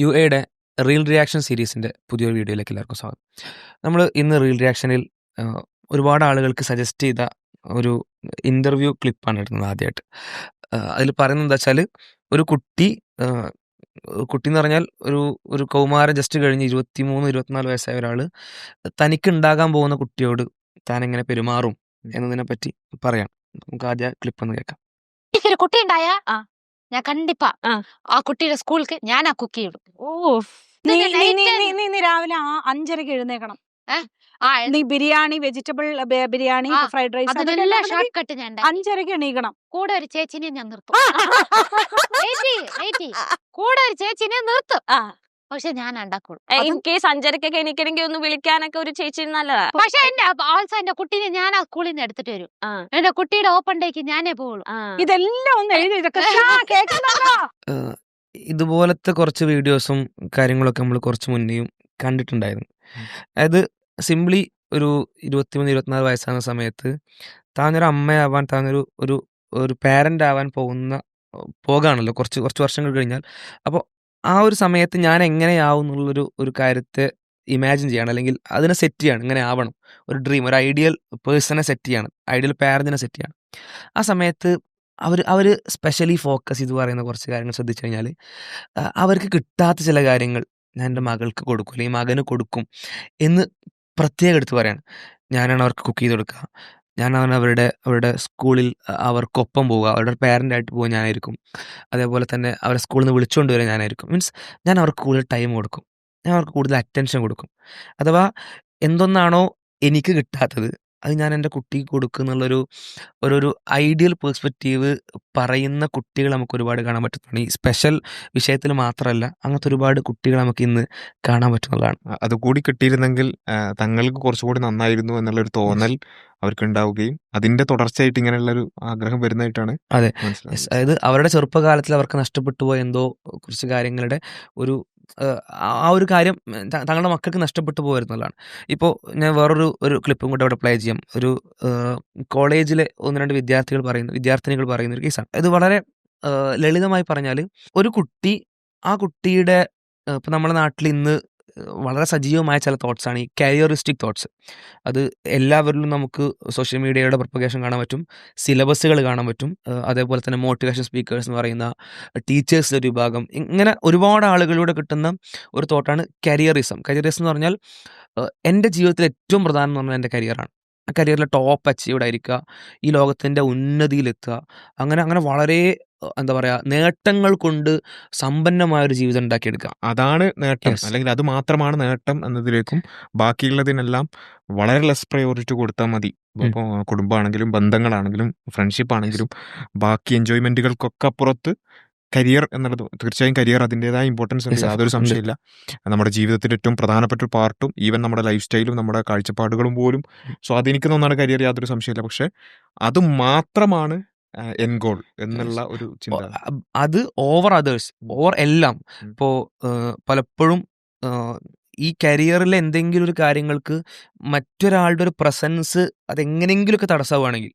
U എയുടെ reel reaction സീരീസിന്റെ പുതിയൊരു വീഡിയോയിലേക്ക് എല്ലാവർക്കും സ്വാഗതം. നമ്മൾ ഇന്ന് റീൽ റിയാക്ഷനിൽ ഒരുപാട് ആളുകൾക്ക് സജസ്റ്റ് ചെയ്ത ഒരു ഇന്റർവ്യൂ ക്ലിപ്പാണ് ഇടുന്നത് ആദ്യമായിട്ട് അതിൽ പറയുന്നത് എന്താ വെച്ചാൽ ഒരു കുട്ടി കുട്ടി എന്ന് പറഞ്ഞാൽ ഒരു ഒരു കൗമാര ജസ്റ്റ് കഴിഞ്ഞ് ഇരുപത്തി മൂന്ന് ഇരുപത്തിനാല് വയസ്സായ ഒരാൾ തനിക്ക് ഉണ്ടാകാൻ പോകുന്ന കുട്ടിയോട് താൻ എങ്ങനെ പെരുമാറും എന്നതിനെ പറ്റി പറയാം. നമുക്ക് ആദ്യ ക്ലിപ്പ് ഒന്ന് കേൾക്കാം. എനിക്കൊരു കുട്ടി ഉണ്ടായ. ഞാൻ കണ്ടിപ്പാ. ആ. കുട്ടിയുടെ സ്കൂൾക്ക് ഞാൻ ആ കുക്കി ഇടും ഓ നീ നീ- നീ- രാവിലെ ആ അഞ്ചരക്ക് എഴുന്നേക്കണം. ആ നീ biryani vegetable biryani fried rice short cut ഞാൻ. അഞ്ചരക്ക് എണീക്കണം. കൂടെ ഒരു ചേച്ചിനെ ഞാൻ നിർത്തും. ചെയ്യ്, കൂടെ ഒരു ചേച്ചിനെ നിർത്തും. പക്ഷെ ഞാൻ ഉണ്ടാക്കുള്ളൂ ഇൻ കേസ് അഞ്ചരക്കൊക്കെ എണീക്കണമെങ്കിൽ ഒന്ന് വിളിക്കാനൊക്കെ ഒരു ചേച്ചി നല്ലതാ പക്ഷെ എന്റെ ആൾസ എന്റെ കുട്ടീനെ ഞാൻ ആ സ്കൂളിൽ നിന്ന് എടുത്തിട്ട് വരും. എന്റെ കുട്ടിയുടെ ഓപ്പൺ ഡേക്ക് ഞാനേ പോവുള്ളൂ. ഇതെല്ലാം ഒന്ന് എഴുതി? ഇതുപോലത്തെ കുറച്ച് വീഡിയോസും കാര്യങ്ങളൊക്കെ നമ്മൾ കുറച്ച് മുന്നേയും കണ്ടിട്ടുണ്ടായിരുന്നു. അതായത് സിംപ്ലി ഒരു ഇരുപത്തിമൂന്ന് ഇരുപത്തിനാല് വയസ്സാകുന്ന സമയത്ത് താനൊരു അമ്മയാവാൻ താനൊരു ഒരു ഒരു പാരന്റ് ആവാൻ പോകുന്ന പോകാണല്ലോ കുറച്ച് കുറച്ച് വർഷങ്ങൾ കഴിഞ്ഞാൽ. അപ്പോൾ ആ ഒരു സമയത്ത് ഞാൻ എങ്ങനെയാവും എന്നുള്ളൊരു ഒരു കാര്യത്തെ ഇമാജിൻ ചെയ്യണം. അല്ലെങ്കിൽ അതിനെ സെറ്റ് ചെയ്യണം. ഇങ്ങനെ ആവണം. ഒരു ഡ്രീം ഒരു ഐഡിയൽ പേഴ്സണെ സെറ്റ് ചെയ്യണം. ഐഡിയൽ പാരന്റിനെ സെറ്റ് ചെയ്യണം. ആ സമയത്ത് അവർ അവർ സ്പെഷ്യലി ഫോക്കസ് ചെയ്ത് പറയുന്ന കുറച്ച് കാര്യങ്ങൾ ശ്രദ്ധിച്ചു കഴിഞ്ഞാൽ അവർക്ക് കിട്ടാത്ത ചില കാര്യങ്ങൾ ഞാൻ എന്റെ മകൾക്ക് കൊടുക്കും. അല്ലെങ്കിൽ മകന് കൊടുക്കും എന്ന് പ്രത്യേകം എടുത്ത് പറയാണ്. ഞാനാണ് അവർക്ക് കുക്ക് ചെയ്ത് കൊടുക്കുക. ഞാനാണ് അവരുടെ അവരുടെ സ്കൂളിൽ അവർക്കൊപ്പം പോവുക അവരുടെ പേരന്റായിട്ട് പോകുക ഞാനായിരിക്കും. അതേപോലെ തന്നെ അവരെ സ്കൂളിൽ നിന്ന് വിളിച്ചുകൊണ്ട് വരിക ഞാനായിരിക്കും. മീൻസ് ഞാൻ അവർക്ക് കൂടുതൽ ടൈം കൊടുക്കും. ഞാൻ അവർക്ക് കൂടുതൽ അറ്റൻഷൻ കൊടുക്കും. അഥവാ എന്തൊന്നാണോ എനിക്ക് കിട്ടാത്തത് അത് ഞാൻ എന്റെ കുട്ടിക്ക് കൊടുക്കുന്നുള്ളൊരു ഒരു ഒരു ഐഡിയൽ പേഴ്സ്പെക്റ്റീവ് പറയുന്ന കുട്ടികൾ നമുക്ക് ഒരുപാട് കാണാൻ പറ്റുന്നതാണ് ഈ സ്പെഷ്യൽ വിഷയത്തിൽ മാത്രമല്ല അങ്ങനത്തെ ഒരുപാട് കുട്ടികൾ നമുക്ക് ഇന്ന് കാണാൻ പറ്റുന്നതാണ് അതുകൂടി അത് കൂടി കിട്ടിയിരുന്നെങ്കിൽ തങ്ങൾക്ക് കുറച്ചുകൂടി നന്നായിരുന്നു എന്നുള്ളൊരു തോന്നൽ അവർക്ക് ഉണ്ടാവുകയും അതിന്റെ തുടർച്ചയായിട്ട് ഇങ്ങനെയുള്ള ഒരു ആഗ്രഹം വരുന്നതായിട്ടാണ് അതെ. അതായത് അവരുടെ ചെറുപ്പകാലത്തിൽ അവർക്ക് നഷ്ടപ്പെട്ടു പോയ എന്തോ കുറച്ച് കാര്യങ്ങളുടെ ഒരു ആ ഒരു കാര്യം തങ്ങളുടെ മക്കൾക്ക് നഷ്ടപ്പെട്ടു പോയിരുന്നതാണ്. ഇപ്പോൾ ഞാൻ വേറൊരു ഒരു ക്ലിപ്പും കൂടെ അവിടെ പ്ലേ ചെയ്യാം. ഒരു കോളേജിലെ ഒന്ന് രണ്ട് വിദ്യാർത്ഥികൾ പറയുന്നു വിദ്യാർത്ഥിനികൾ പറയുന്ന ഒരു കേസാണ്. ഇത് വളരെ ലളിതമായി പറഞ്ഞാൽ ഒരു കുട്ടി ആ കുട്ടിയുടെ ഇപ്പം നമ്മുടെ നാട്ടിൽ ഇന്ന് വളരെ സജീവമായ ചില തോട്ട്സാണ് ഈ കരിയറിസ്റ്റിക് തോട്ട്സ് അത് എല്ലാവരിലും നമുക്ക് സോഷ്യൽ മീഡിയയുടെ പ്രൊപ്പഗേഷൻ കാണാൻ പറ്റും സിലബസുകൾ കാണാൻ പറ്റും അതേപോലെ തന്നെ മോട്ടിവേഷൻ സ്പീക്കേഴ്സ് എന്ന് പറയുന്ന ടീച്ചേഴ്സിന്റെ ഒരു വിഭാഗം. ഇങ്ങനെ ഒരുപാട് ആളുകളിലൂടെ കിട്ടുന്ന ഒരു തോട്ടാണ് കരിയറിസം കരിയറിസം എന്ന് പറഞ്ഞാൽ എന്റെ ജീവിതത്തിൽ ഏറ്റവും പ്രധാനം എന്ന് പറഞ്ഞാൽ എന്റെ കരിയറാണ് കരിയറിലെ ടോപ്പ് അച്ചീവ്ഡ് ആയിരിക്കുക ഈ ലോകത്തിന്റെ ഉന്നതിയിലെത്തുക അങ്ങനെ അങ്ങനെ വളരെ എന്താ പറയുക നേട്ടങ്ങൾ കൊണ്ട് സമ്പന്നമായ ഒരു ജീവിതം ഉണ്ടാക്കിയെടുക്കുക അതാണ് നേട്ടം. അല്ലെങ്കിൽ അത് മാത്രമാണ് നേട്ടം എന്നതിലേക്കും ബാക്കിയുള്ളതിനെല്ലാം വളരെ ലെസ് പ്രയോറിറ്റി കൊടുത്താൽ മതി. ഇപ്പോൾ കുടുംബമാണെങ്കിലും ബന്ധങ്ങളാണെങ്കിലും ഫ്രണ്ട്ഷിപ്പ് ആണെങ്കിലും ബാക്കി എൻജോയ്മെന്റുകൾക്കൊക്കെ അപ്പുറത്ത് കരിയർ എന്നുള്ളത് തീർച്ചയായും കരിയർ അതിന്റെതായ ഇമ്പോർട്ടൻസ് ഉണ്ട്. യാതൊരു സംശയമില്ല നമ്മുടെ ജീവിതത്തിൽ ഏറ്റവും പ്രധാനപ്പെട്ട ഒരു പാർട്ടും ഈവൻ നമ്മുടെ ലൈഫ് സ്റ്റൈലും നമ്മുടെ കാഴ്ചപ്പാടുകളും പോലും. സ്വാധീനിക്കുന്ന ഒന്നാണ് കരിയർ യാതൊരു സംശയമില്ല പക്ഷെ അത് മാത്രമാണ് എൻ ഗോൾ എന്നുള്ള ഒരു ചിന്ത. അത് ഓവർ അതേഴ്സ് ഓവർ എല്ലാം. ഇപ്പോ ഇപ്പോൾ പലപ്പോഴും ഈ കരിയറിലെ എന്തെങ്കിലും ഒരു കാര്യങ്ങൾക്ക് മറ്റൊരാളുടെ ഒരു പ്രസൻസ് അതെങ്ങനെയെങ്കിലുമൊക്കെ തടസ്സമാണെങ്കിൽ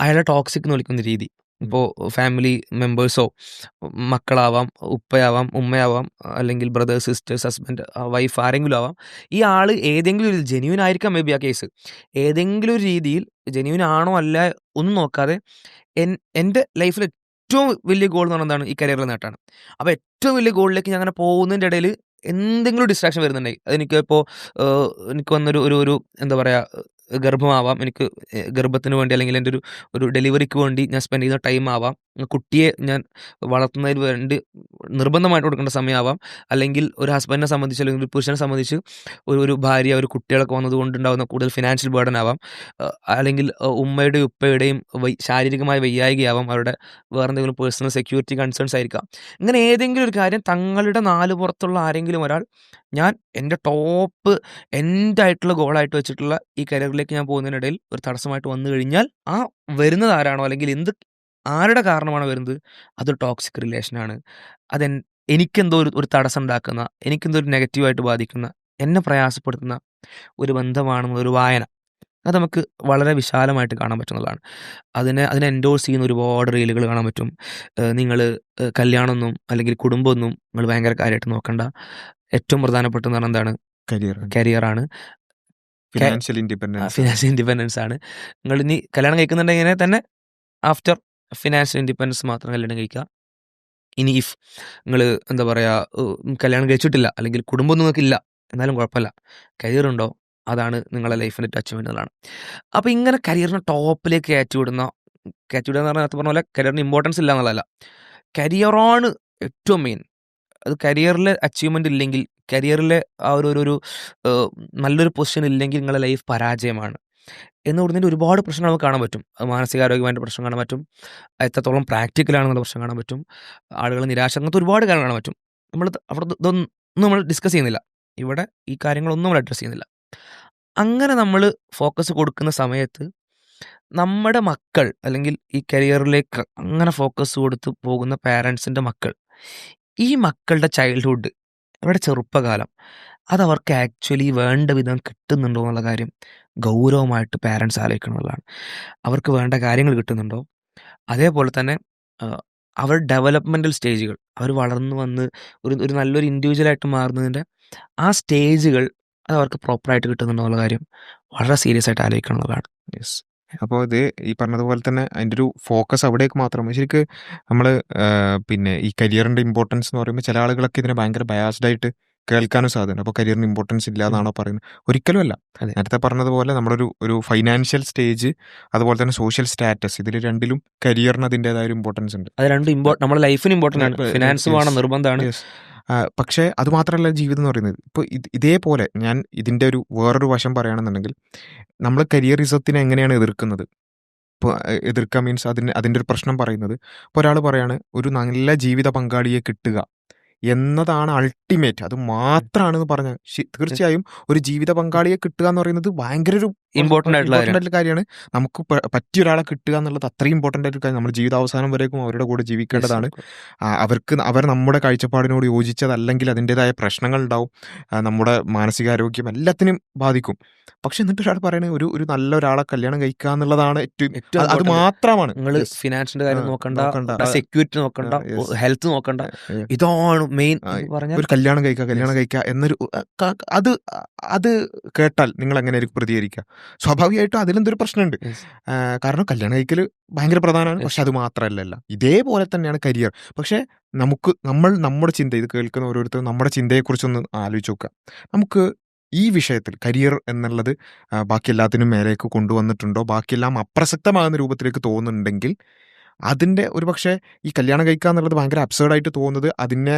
അയാളെ ടോക്സിക് എന്ന് വിളിക്കുന്ന രീതി. ഇപ്പോൾ ഫാമിലി മെമ്പേഴ്സോ മക്കളാവാം ഉപ്പയാവാം ഉമ്മയാവാം അല്ലെങ്കിൽ ബ്രദർ സിസ്റ്റേഴ്സ് ഹസ്ബൻഡ് വൈഫ് ആരെങ്കിലും ആവാം ഈ ആൾ ഏതെങ്കിലും ഒരു ജെന്യൂൻ ആയിരിക്കാം മേ ബി ആ കേസ് ഏതെങ്കിലും ഒരു രീതിയിൽ ജെന്യൂൻ ആണോ അല്ല ഒന്നും നോക്കാതെ എൻ എന്റെ ലൈഫിൽ ഏറ്റവും വലിയ ഗോൾ എന്ന് പറയുന്നതാണ് ഈ കരിയറിൽ നേട്ടാണ് അപ്പോൾ ഏറ്റവും വലിയ ഗോളിലേക്ക് ഞാൻ അങ്ങനെ പോകുന്നതിന്റെ ഇടയിൽ എന്തെങ്കിലും ഡിസ്ട്രാക്ഷൻ വരുന്നുണ്ടെങ്കിൽ അതെനിക്ക് ഇപ്പോൾ എനിക്ക് വന്നൊരു ഒരു ഒരു എന്താ പറയുക ഗർഭമാവാം. എനിക്ക് ഗർഭത്തിന് വേണ്ടി അല്ലെങ്കിൽ എന്റെ ഒരു ഒരു ഡെലിവറിക്ക് വേണ്ടി ഞാൻ സ്പെൻഡ് ചെയ്യുന്ന ടൈം ആവാം കുട്ടിയെ ഞാൻ വളർത്തുന്നതിന് വേണ്ടി നിർബന്ധമായിട്ട് കൊടുക്കേണ്ട സമയമാവാം. അല്ലെങ്കിൽ ഒരു ഹസ്ബൻഡിനെ സംബന്ധിച്ച് അല്ലെങ്കിൽ ഒരു പുരുഷനെ സംബന്ധിച്ച് ഒരു ഒരു ഭാര്യ ഒരു കുട്ടികളൊക്കെ വന്നത് കൊണ്ടുണ്ടാകുന്ന കൂടുതൽ ഫിനാൻഷ്യൽ ബേർഡൻ ആവാം. അല്ലെങ്കിൽ ഉമ്മയുടെയും ഉപ്പയുടെയും ശാരീരികമായ വയ്യായികയാവാം അവരുടെ വേറെ എന്തെങ്കിലും പേഴ്സണൽ സെക്യൂരിറ്റി കൺസേൺസ് ആയിരിക്കാം. ഇങ്ങനെ ഏതെങ്കിലും ഒരു കാര്യം തങ്ങളുടെ നാല് പുറത്തുള്ള ആരെങ്കിലും ഒരാൾ ഞാൻ എന്റെ ടോപ്പ് എന്റെ ആയിട്ടുള്ള ഗോളായിട്ട് വെച്ചിട്ടുള്ള ഈ കരിയറിലേക്ക് ഞാൻ പോകുന്നതിനിടയിൽ ഒരു തടസ്സമായിട്ട് വന്നു കഴിഞ്ഞാൽ ആ വരുന്നത് ആരാണോ അല്ലെങ്കിൽ എന്ത് ആരുടെ കാരണമാണ് വരുന്നത്? അതൊരു ടോക്സിക് റിലേഷനാണ് അത് എനിക്കെന്തോ ഒരു ഒരു തടസ്സം ഉണ്ടാക്കുന്ന എനിക്കെന്തോ ഒരു നെഗറ്റീവായിട്ട് ബാധിക്കുന്ന എന്നെ പ്രയാസപ്പെടുത്തുന്ന ഒരു ബന്ധമാണെന്നൊരു വായന. അത് നമുക്ക് വളരെ വിശാലമായിട്ട് കാണാൻ പറ്റുന്നതാണ്. അതിനെ അതിനെ എൻഡോഴ്സ് ചെയ്യുന്ന ഒരുപാട് റീലുകൾ കാണാൻ പറ്റും. നിങ്ങൾ കല്യാണമൊന്നും അല്ലെങ്കിൽ കുടുംബമൊന്നും നിങ്ങൾ ഭയങ്കര കാര്യമായിട്ട് നോക്കണ്ട. ഏറ്റവും പ്രധാനപ്പെട്ടെന്ന് പറഞ്ഞാൽ എന്താണ്? കരിയർ കരിയറാണ് ഫിനാൻഷ്യൽ ഇൻഡിപെൻഡൻസ് ഫിനാൻഷ്യൽ ഇൻഡിപെൻഡൻസ് ആണ്. നിങ്ങൾ ഇനി കല്യാണം കഴിക്കുന്നുണ്ടെങ്കിൽ തന്നെ ആഫ്റ്റർ ഫിനാൻഷ്യൽ ഇൻഡിപെൻഡൻസ് മാത്രം കല്യാണം കഴിക്കുക. ഇനി ഇഫ് നിങ്ങൾ എന്താ പറയുക കല്യാണം കഴിച്ചിട്ടില്ല അല്ലെങ്കിൽ കുടുംബം നിങ്ങൾക്കില്ല എന്നാലും കുഴപ്പമില്ല. കരിയർ ഉണ്ടോ? അതാണ് നിങ്ങളുടെ ലൈഫിന്റെ ടച്ച് വേണ്ടതാണ് അപ്പോൾ ഇങ്ങനെ കരിയറിനെ ടോപ്പിലേക്ക് കയറ്റി വിടുന്ന കയറ്റി വിടുക എന്ന് പറഞ്ഞാൽ നേരത്തെ പറഞ്ഞ പോലെ കരിയറിന് ഇമ്പോർട്ടൻസ് ഇല്ല എന്നുള്ളതല്ല. കരിയറാണ് ഏറ്റവും മെയിൻ അത് കരിയറിൽ അച്ചീവ്മെന്റ് ഇല്ലെങ്കിൽ കരിയറിലെ ആ ഒരു ഒരു നല്ലൊരു പൊസിഷൻ ഇല്ലെങ്കിൽ നിങ്ങളുടെ ലൈഫ് പരാജയമാണ്. എന്ന് പറഞ്ഞതിന്റെ ഒരുപാട് പ്രശ്നങ്ങൾ നമുക്ക് കാണാൻ പറ്റും. മാനസികാരോഗ്യമായിട്ട് പ്രശ്നം കാണാൻ പറ്റും. എത്രത്തോളം പ്രാക്ടിക്കലാണെന്നുള്ള പ്രശ്നം കാണാൻ പറ്റും. ആളുകൾ നിരാശ അങ്ങനത്തെ ഒരുപാട് കാര്യങ്ങൾ കാണാൻ പറ്റും. നമ്മൾ അവിടെ ഇതൊന്നും നമ്മൾ ഡിസ്കസ് ചെയ്യുന്നില്ല. ഇവിടെ ഈ കാര്യങ്ങളൊന്നും നമ്മൾ അഡ്രസ്സ് ചെയ്യുന്നില്ല. അങ്ങനെ നമ്മൾ ഫോക്കസ് കൊടുക്കുന്ന സമയത്ത് നമ്മുടെ മക്കൾ അല്ലെങ്കിൽ ഈ കരിയറിലേക്ക് അങ്ങനെ ഫോക്കസ് കൊടുത്ത് പോകുന്ന പാരൻസിന്റെ മക്കൾ ഈ മക്കളുടെ ചൈൽഡ്ഹുഡ് അവരുടെ ചെറുപ്പകാലം അത് അവർക്ക് ആക്ച്വലി വേണ്ട വിധം കിട്ടുന്നുണ്ടോ എന്നുള്ള കാര്യം ഗൗരവമായിട്ട് പാരൻസ് ആലോചിക്കണമെന്നുള്ളതാണ് അവർക്ക് വേണ്ട കാര്യങ്ങൾ കിട്ടുന്നുണ്ടോ? അതേപോലെ തന്നെ അവർ ഡെവലപ്മെന്റൽ സ്റ്റേജുകൾ അവർ വളർന്നു വന്ന് ഒരു ഒരു നല്ലൊരു ഇൻഡിവിജ്വലായിട്ട് മാറുന്നതിന്റെ ആ സ്റ്റേജുകൾ അത് അവർക്ക് പ്രോപ്പറായിട്ട് കിട്ടുന്നുണ്ടോ എന്നുള്ള കാര്യം വളരെ സീരിയസ് ആയിട്ട് ആലോചിക്കണമെന്നുള്ളതാണ് യെസ് അപ്പോൾ ഇത് ഈ പറഞ്ഞതുപോലെ തന്നെ അതിന്റെ ഒരു ഫോക്കസ് അവിടേക്ക് മാത്രമേ ശരിക്ക് നമ്മൾ പിന്നെ ഈ കരിയറിന്റെ ഇമ്പോർട്ടൻസ് എന്ന് പറയുമ്പോൾ ചില ആളുകളൊക്കെ ഇതിനെ ഭയങ്കര ബയാസ്ഡ് ആയിട്ട് കേൾക്കാനും സാധ്യത അപ്പോൾ കരിയറിന് ഇമ്പോർട്ടൻസ് ഇല്ല എന്നാണോ പറയുന്നത്. ഒരിക്കലും അല്ല. നേരത്തെ പറഞ്ഞതുപോലെ നമ്മുടെ ഒരു ഒരു ഫൈനാൻഷ്യൽ സ്റ്റേജ് അതുപോലെ തന്നെ സോഷ്യൽ സ്റ്റാറ്റസ് ഇതിൽ രണ്ടിലും കരിയറിന് അതിന്റെതായ ഒരു ഇമ്പോർട്ടൻസ് ഉണ്ട്. അത് രണ്ടും ഇമ്പോർട്ടൻ നമ്മുടെ ലൈഫിന് ഇമ്പോർട്ടന്റ് ആണ്. ഫിനാൻസ് വേണം നിർബന്ധമാണ്. പക്ഷേ അത് മാത്രമല്ല ജീവിതം എന്ന് പറയുന്നത്. ഇപ്പോൾ ഇത് ഇതേപോലെ ഞാൻ ഇതിന്റെ ഒരു വേറൊരു വശം പറയുകയാണെന്നുണ്ടെങ്കിൽ നമ്മൾ കരിയറിസത്തിനെ എങ്ങനെയാണ് എതിർക്കുന്നത്? ഇപ്പോൾ എതിർക്കുക മീൻസ് അതിന് അതിന്റെ ഒരു പ്രശ്നം പറയുന്നത്. ഇപ്പോൾ ഒരാൾ പറയാണ് ഒരു നല്ല ജീവിത പങ്കാളിയെ കിട്ടുക. എന്നതാണ് അൾട്ടിമേറ്റ് അത് മാത്രമാണെന്ന് പറഞ്ഞ തീർച്ചയായും ഒരു ജീവിത പങ്കാളിയെ കിട്ടുക എന്ന് പറയുന്നത് ഭയങ്കര ഒരു Important ആയിട്ടുള്ള കാര്യമാണ്. നമുക്ക് പറ്റിയ ഒരാളെ കിട്ടുക എന്നുള്ളത് അത്രയും ഇമ്പോർട്ടന്റ് ആയിട്ട് കാര്യം. നമ്മുടെ ജീവിതാവസാനം വരേക്കും അവരുടെ കൂടെ ജീവിക്കേണ്ടതാണ്. അവർക്ക് അവർ നമ്മുടെ കാഴ്ചപ്പാടിനോട് യോജിച്ചതല്ലെങ്കിൽ അതിന്റെതായ പ്രശ്നങ്ങൾ ഉണ്ടാവും. നമ്മുടെ മാനസികാരോഗ്യം എല്ലാത്തിനും ബാധിക്കും. പക്ഷെ എന്നിട്ട് ഒരാൾ പറയുന്നത് ഒരു ഒരു നല്ല ഒരാളെ കല്യാണം കഴിക്കുക എന്നുള്ളതാണ് ഏറ്റവും അത് മാത്രമാണ്. നിങ്ങൾ. ഫിനാൻസിന്റെ കാര്യം നോക്കണ്ട. സെക്യൂരിറ്റി നോക്കണ്ട ഹെൽത്ത് നോക്കണ്ട. ഇതാണ് മെയിൻ പറഞ്ഞ ഒരു കല്യാണം കഴിക്കുക കല്യാണം കഴിക്കുക എന്നൊരു അത് അത് കേട്ടാൽ നിങ്ങൾ എങ്ങനെ പ്രതികരിക്കുക? സ്വാഭാവികമായിട്ടും അതിലെന്തൊരു പ്രശ്നമുണ്ട്? കാരണം കല്യാണം കഴിക്കൽ ഭയങ്കര പ്രധാനമാണ്. പക്ഷെ അത് മാത്രമല്ലല്ല ഇതേപോലെ തന്നെയാണ് കരിയർ. പക്ഷെ നമുക്ക് നമ്മൾ നമ്മുടെ ചിന്ത ഇത് കേൾക്കുന്ന ഓരോരുത്തരും നമ്മുടെ ചിന്തയെക്കുറിച്ചൊന്ന് ആലോചിച്ച് നോക്കുക. നമുക്ക് ഈ വിഷയത്തിൽ കരിയർ എന്നുള്ളത് ബാക്കി എല്ലാത്തിനും മേലേക്ക് കൊണ്ടുവന്നിട്ടുണ്ടോ? ബാക്കിയെല്ലാം അപ്രസക്തമാകുന്ന രൂപത്തിലേക്ക് തോന്നുന്നുണ്ടെങ്കിൽ അതിന്റെ ഒരു പക്ഷേ ഈ കല്യാണം കഴിക്കുക എന്നുള്ളത് ഭയങ്കര അബ്സേർഡായിട്ട് തോന്നുന്നത്. അതിനെ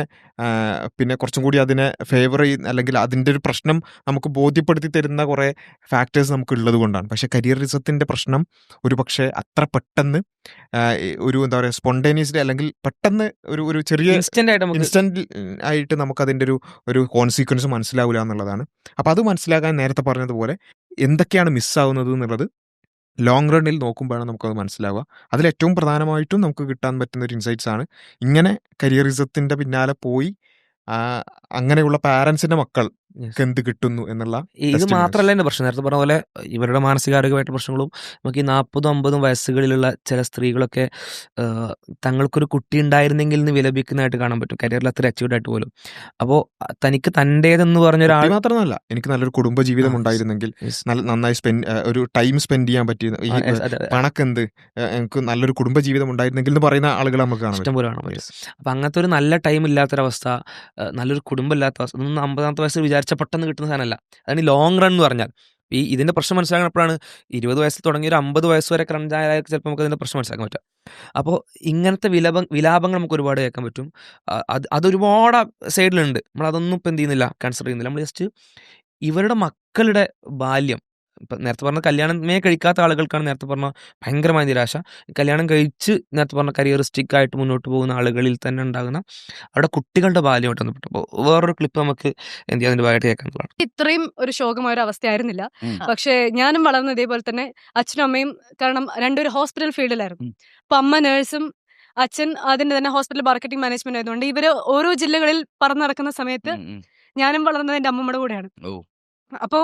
പിന്നെ കുറച്ചും കൂടി അതിനെ ഫേവർ ചെയ്യുന്ന അല്ലെങ്കിൽ അതിന്റെ ഒരു പ്രശ്നം നമുക്ക് ബോധ്യപ്പെടുത്തി തരുന്ന കുറേ ഫാക്ടേഴ്സ് നമുക്ക് ഉള്ളത് കൊണ്ടാണ്. പക്ഷേ കരിയറിസത്തിന്റെ പ്രശ്നം ഒരു പക്ഷേ അത്ര പെട്ടെന്ന് ഒരു എന്താ പറയുക സ്പോണ്ടേനിയസ്ലി അല്ലെങ്കിൽ പെട്ടെന്ന് ഒരു ഒരു ചെറിയ ഇൻസ്റ്റന്റ് ആയിട്ട് നമുക്ക് ഇൻസ്റ്റന്റ് ആയിട്ട് നമുക്ക് അതിന്റെ ഒരു ഒരു കോൺസിക്വൻസ് മനസ്സിലാവില്ല എന്നുള്ളതാണ്. അപ്പോൾ അത് മനസ്സിലാക്കാൻ നേരത്തെ പറഞ്ഞതുപോലെ എന്തൊക്കെയാണ് മിസ്സാവുന്നത് എന്നുള്ളത് ലോങ് റണ്ണിൽ നോക്കുമ്പോഴാണ് നമുക്കത് മനസ്സിലാവുക അതിൽ ഏറ്റവും പ്രധാനമായിട്ടും നമുക്ക് കിട്ടാൻ പറ്റുന്ന ഒരു ഇൻസൈറ്റ്സ് ആണ് ഇങ്ങനെ കരിയറിസത്തിന്റെ പിന്നാലെ പോയി അങ്ങനെയുള്ള പാരൻസിന്റെ Yes. എന്ത് കിട്ടുന്നു എന്നുള്ള ഇത്. മാത്രമല്ല എന്റെ പ്രശ്നം. നേരത്തെ പറഞ്ഞ പോലെ ഇവരുടെ മാനസികാരോഗ്യമായിട്ട് പ്രശ്നങ്ങളും നമുക്ക് ഈ നാൽപ്പതും അമ്പതും വയസ്സുകളിലുള്ള ചില സ്ത്രീകളൊക്കെ തങ്ങൾക്കൊരു കുട്ടി ഉണ്ടായിരുന്നെങ്കിൽ എന്ന് വിലപിക്കുന്നതായിട്ട് കാണാൻ പറ്റും. കരിയറിൽ അത്ര അച്ചീവ്ഡ് ആയിട്ട് പോലും. അപ്പോൾ തനിക്ക് തന്റേതെന്ന് പറഞ്ഞ ഒരാൾ മാത്രമല്ല എനിക്ക് നല്ലൊരു കുടുംബ ജീവിതം ഉണ്ടായിരുന്നെങ്കിൽ നന്നായി സ്പെൻഡ് ഒരു ടൈം സ്പെൻഡ് ചെയ്യാൻ പറ്റിയ. പണക്കെന്ത് എനിക്ക് നല്ലൊരു കുടുംബ ജീവിതം ഉണ്ടായിരുന്നെങ്കിൽ എന്ന് പറയുന്ന ആളുകൾ നമുക്ക് കാണാൻ ഇഷ്ടം പോലെ കാണാൻ പറ്റും. അപ്പം അങ്ങനത്തെ ഒരു നല്ല ടൈം ഇല്ലാത്തൊരവസ്ഥ നല്ലൊരു കുടുംബം ഇല്ലാത്ത അവസ്ഥ അമ്പതാമത്തെ വയസ്സിൽ വിചാരിച്ച പെട്ടെന്ന് കിട്ടുന്ന സാധനമല്ല. അതാണ് ലോങ് റൺ എന്ന് പറഞ്ഞാൽ. ഈ ഇതിന്റെ പ്രശ്നം മനസ്സിലാക്കണപ്പോഴാണ് ഇരുപത് വയസ്സിൽ തുടങ്ങി ഒരു അമ്പത് വയസ്സ് വരെ ക്രഞ്ചായ ചിലപ്പോൾ നമുക്ക് ഇതിന്റെ പ്രശ്നം മനസ്സിലാക്കാൻ പറ്റും അപ്പോൾ ഇങ്ങനത്തെ വിലപ വിലാപങ്ങൾ നമുക്ക് ഒരുപാട് കേൾക്കാൻ പറ്റും. അത് അതൊരുപാട് സൈഡിലുണ്ട് നമ്മൾ അതൊന്നും ഇപ്പം എന്ത് ചെയ്യുന്നില്ല. കൺസിഡർ ചെയ്യുന്നില്ല. നമ്മൾ ജസ്റ്റ് ഇവരുടെ മക്കളുടെ ബാല്യം നേരത്തെ പറഞ്ഞ കല്യാണമേ കഴിക്കാത്ത ആളുകൾക്കാണ് നേരത്തെ പറഞ്ഞ ഭയങ്കരമായ നിരാശ. കല്യാണം കഴിച്ച് നേരത്തെ പറഞ്ഞ കരിയറിസ്റ്റിക് ആയിട്ട് മുന്നോട്ട് പോകുന്ന ആളുകളിൽ തന്നെ ഉണ്ടാകുന്ന അവിടെ കുട്ടികളുടെ ബാല്യമായിട്ട് ബന്ധപ്പെട്ട്. അപ്പോൾ വേറൊരു ക്ലിപ്പ് നമുക്ക് എന്ത് ചെയ്യാൻ ഭാഗമായിട്ട് കേൾക്കാനുള്ളതാണ് ഇത്രയും ഒരു ശോകമായ ഒരു അവസ്ഥയായിരുന്നില്ല. പക്ഷേ ഞാനും വളർന്ന ഇതേപോലെ തന്നെ അച്ഛനും അമ്മയും കാരണം രണ്ടൊരു ഹോസ്പിറ്റൽ ഫീൽഡിലായിരുന്നു. അപ്പൊ അമ്മ നേഴ്സും അച്ഛൻ അതിന്റെ തന്നെ ഹോസ്പിറ്റൽ മാർക്കറ്റിംഗ് മാനേജ്മെന്റ് ആയതുകൊണ്ട് ഇവർ ഓരോ ജില്ലകളിൽ പറന്നു നടക്കുന്ന സമയത്ത് ഞാനും വളർന്നത് എന്റെ അമ്മമ്മയുടെ കൂടെയാണ്. അപ്പോ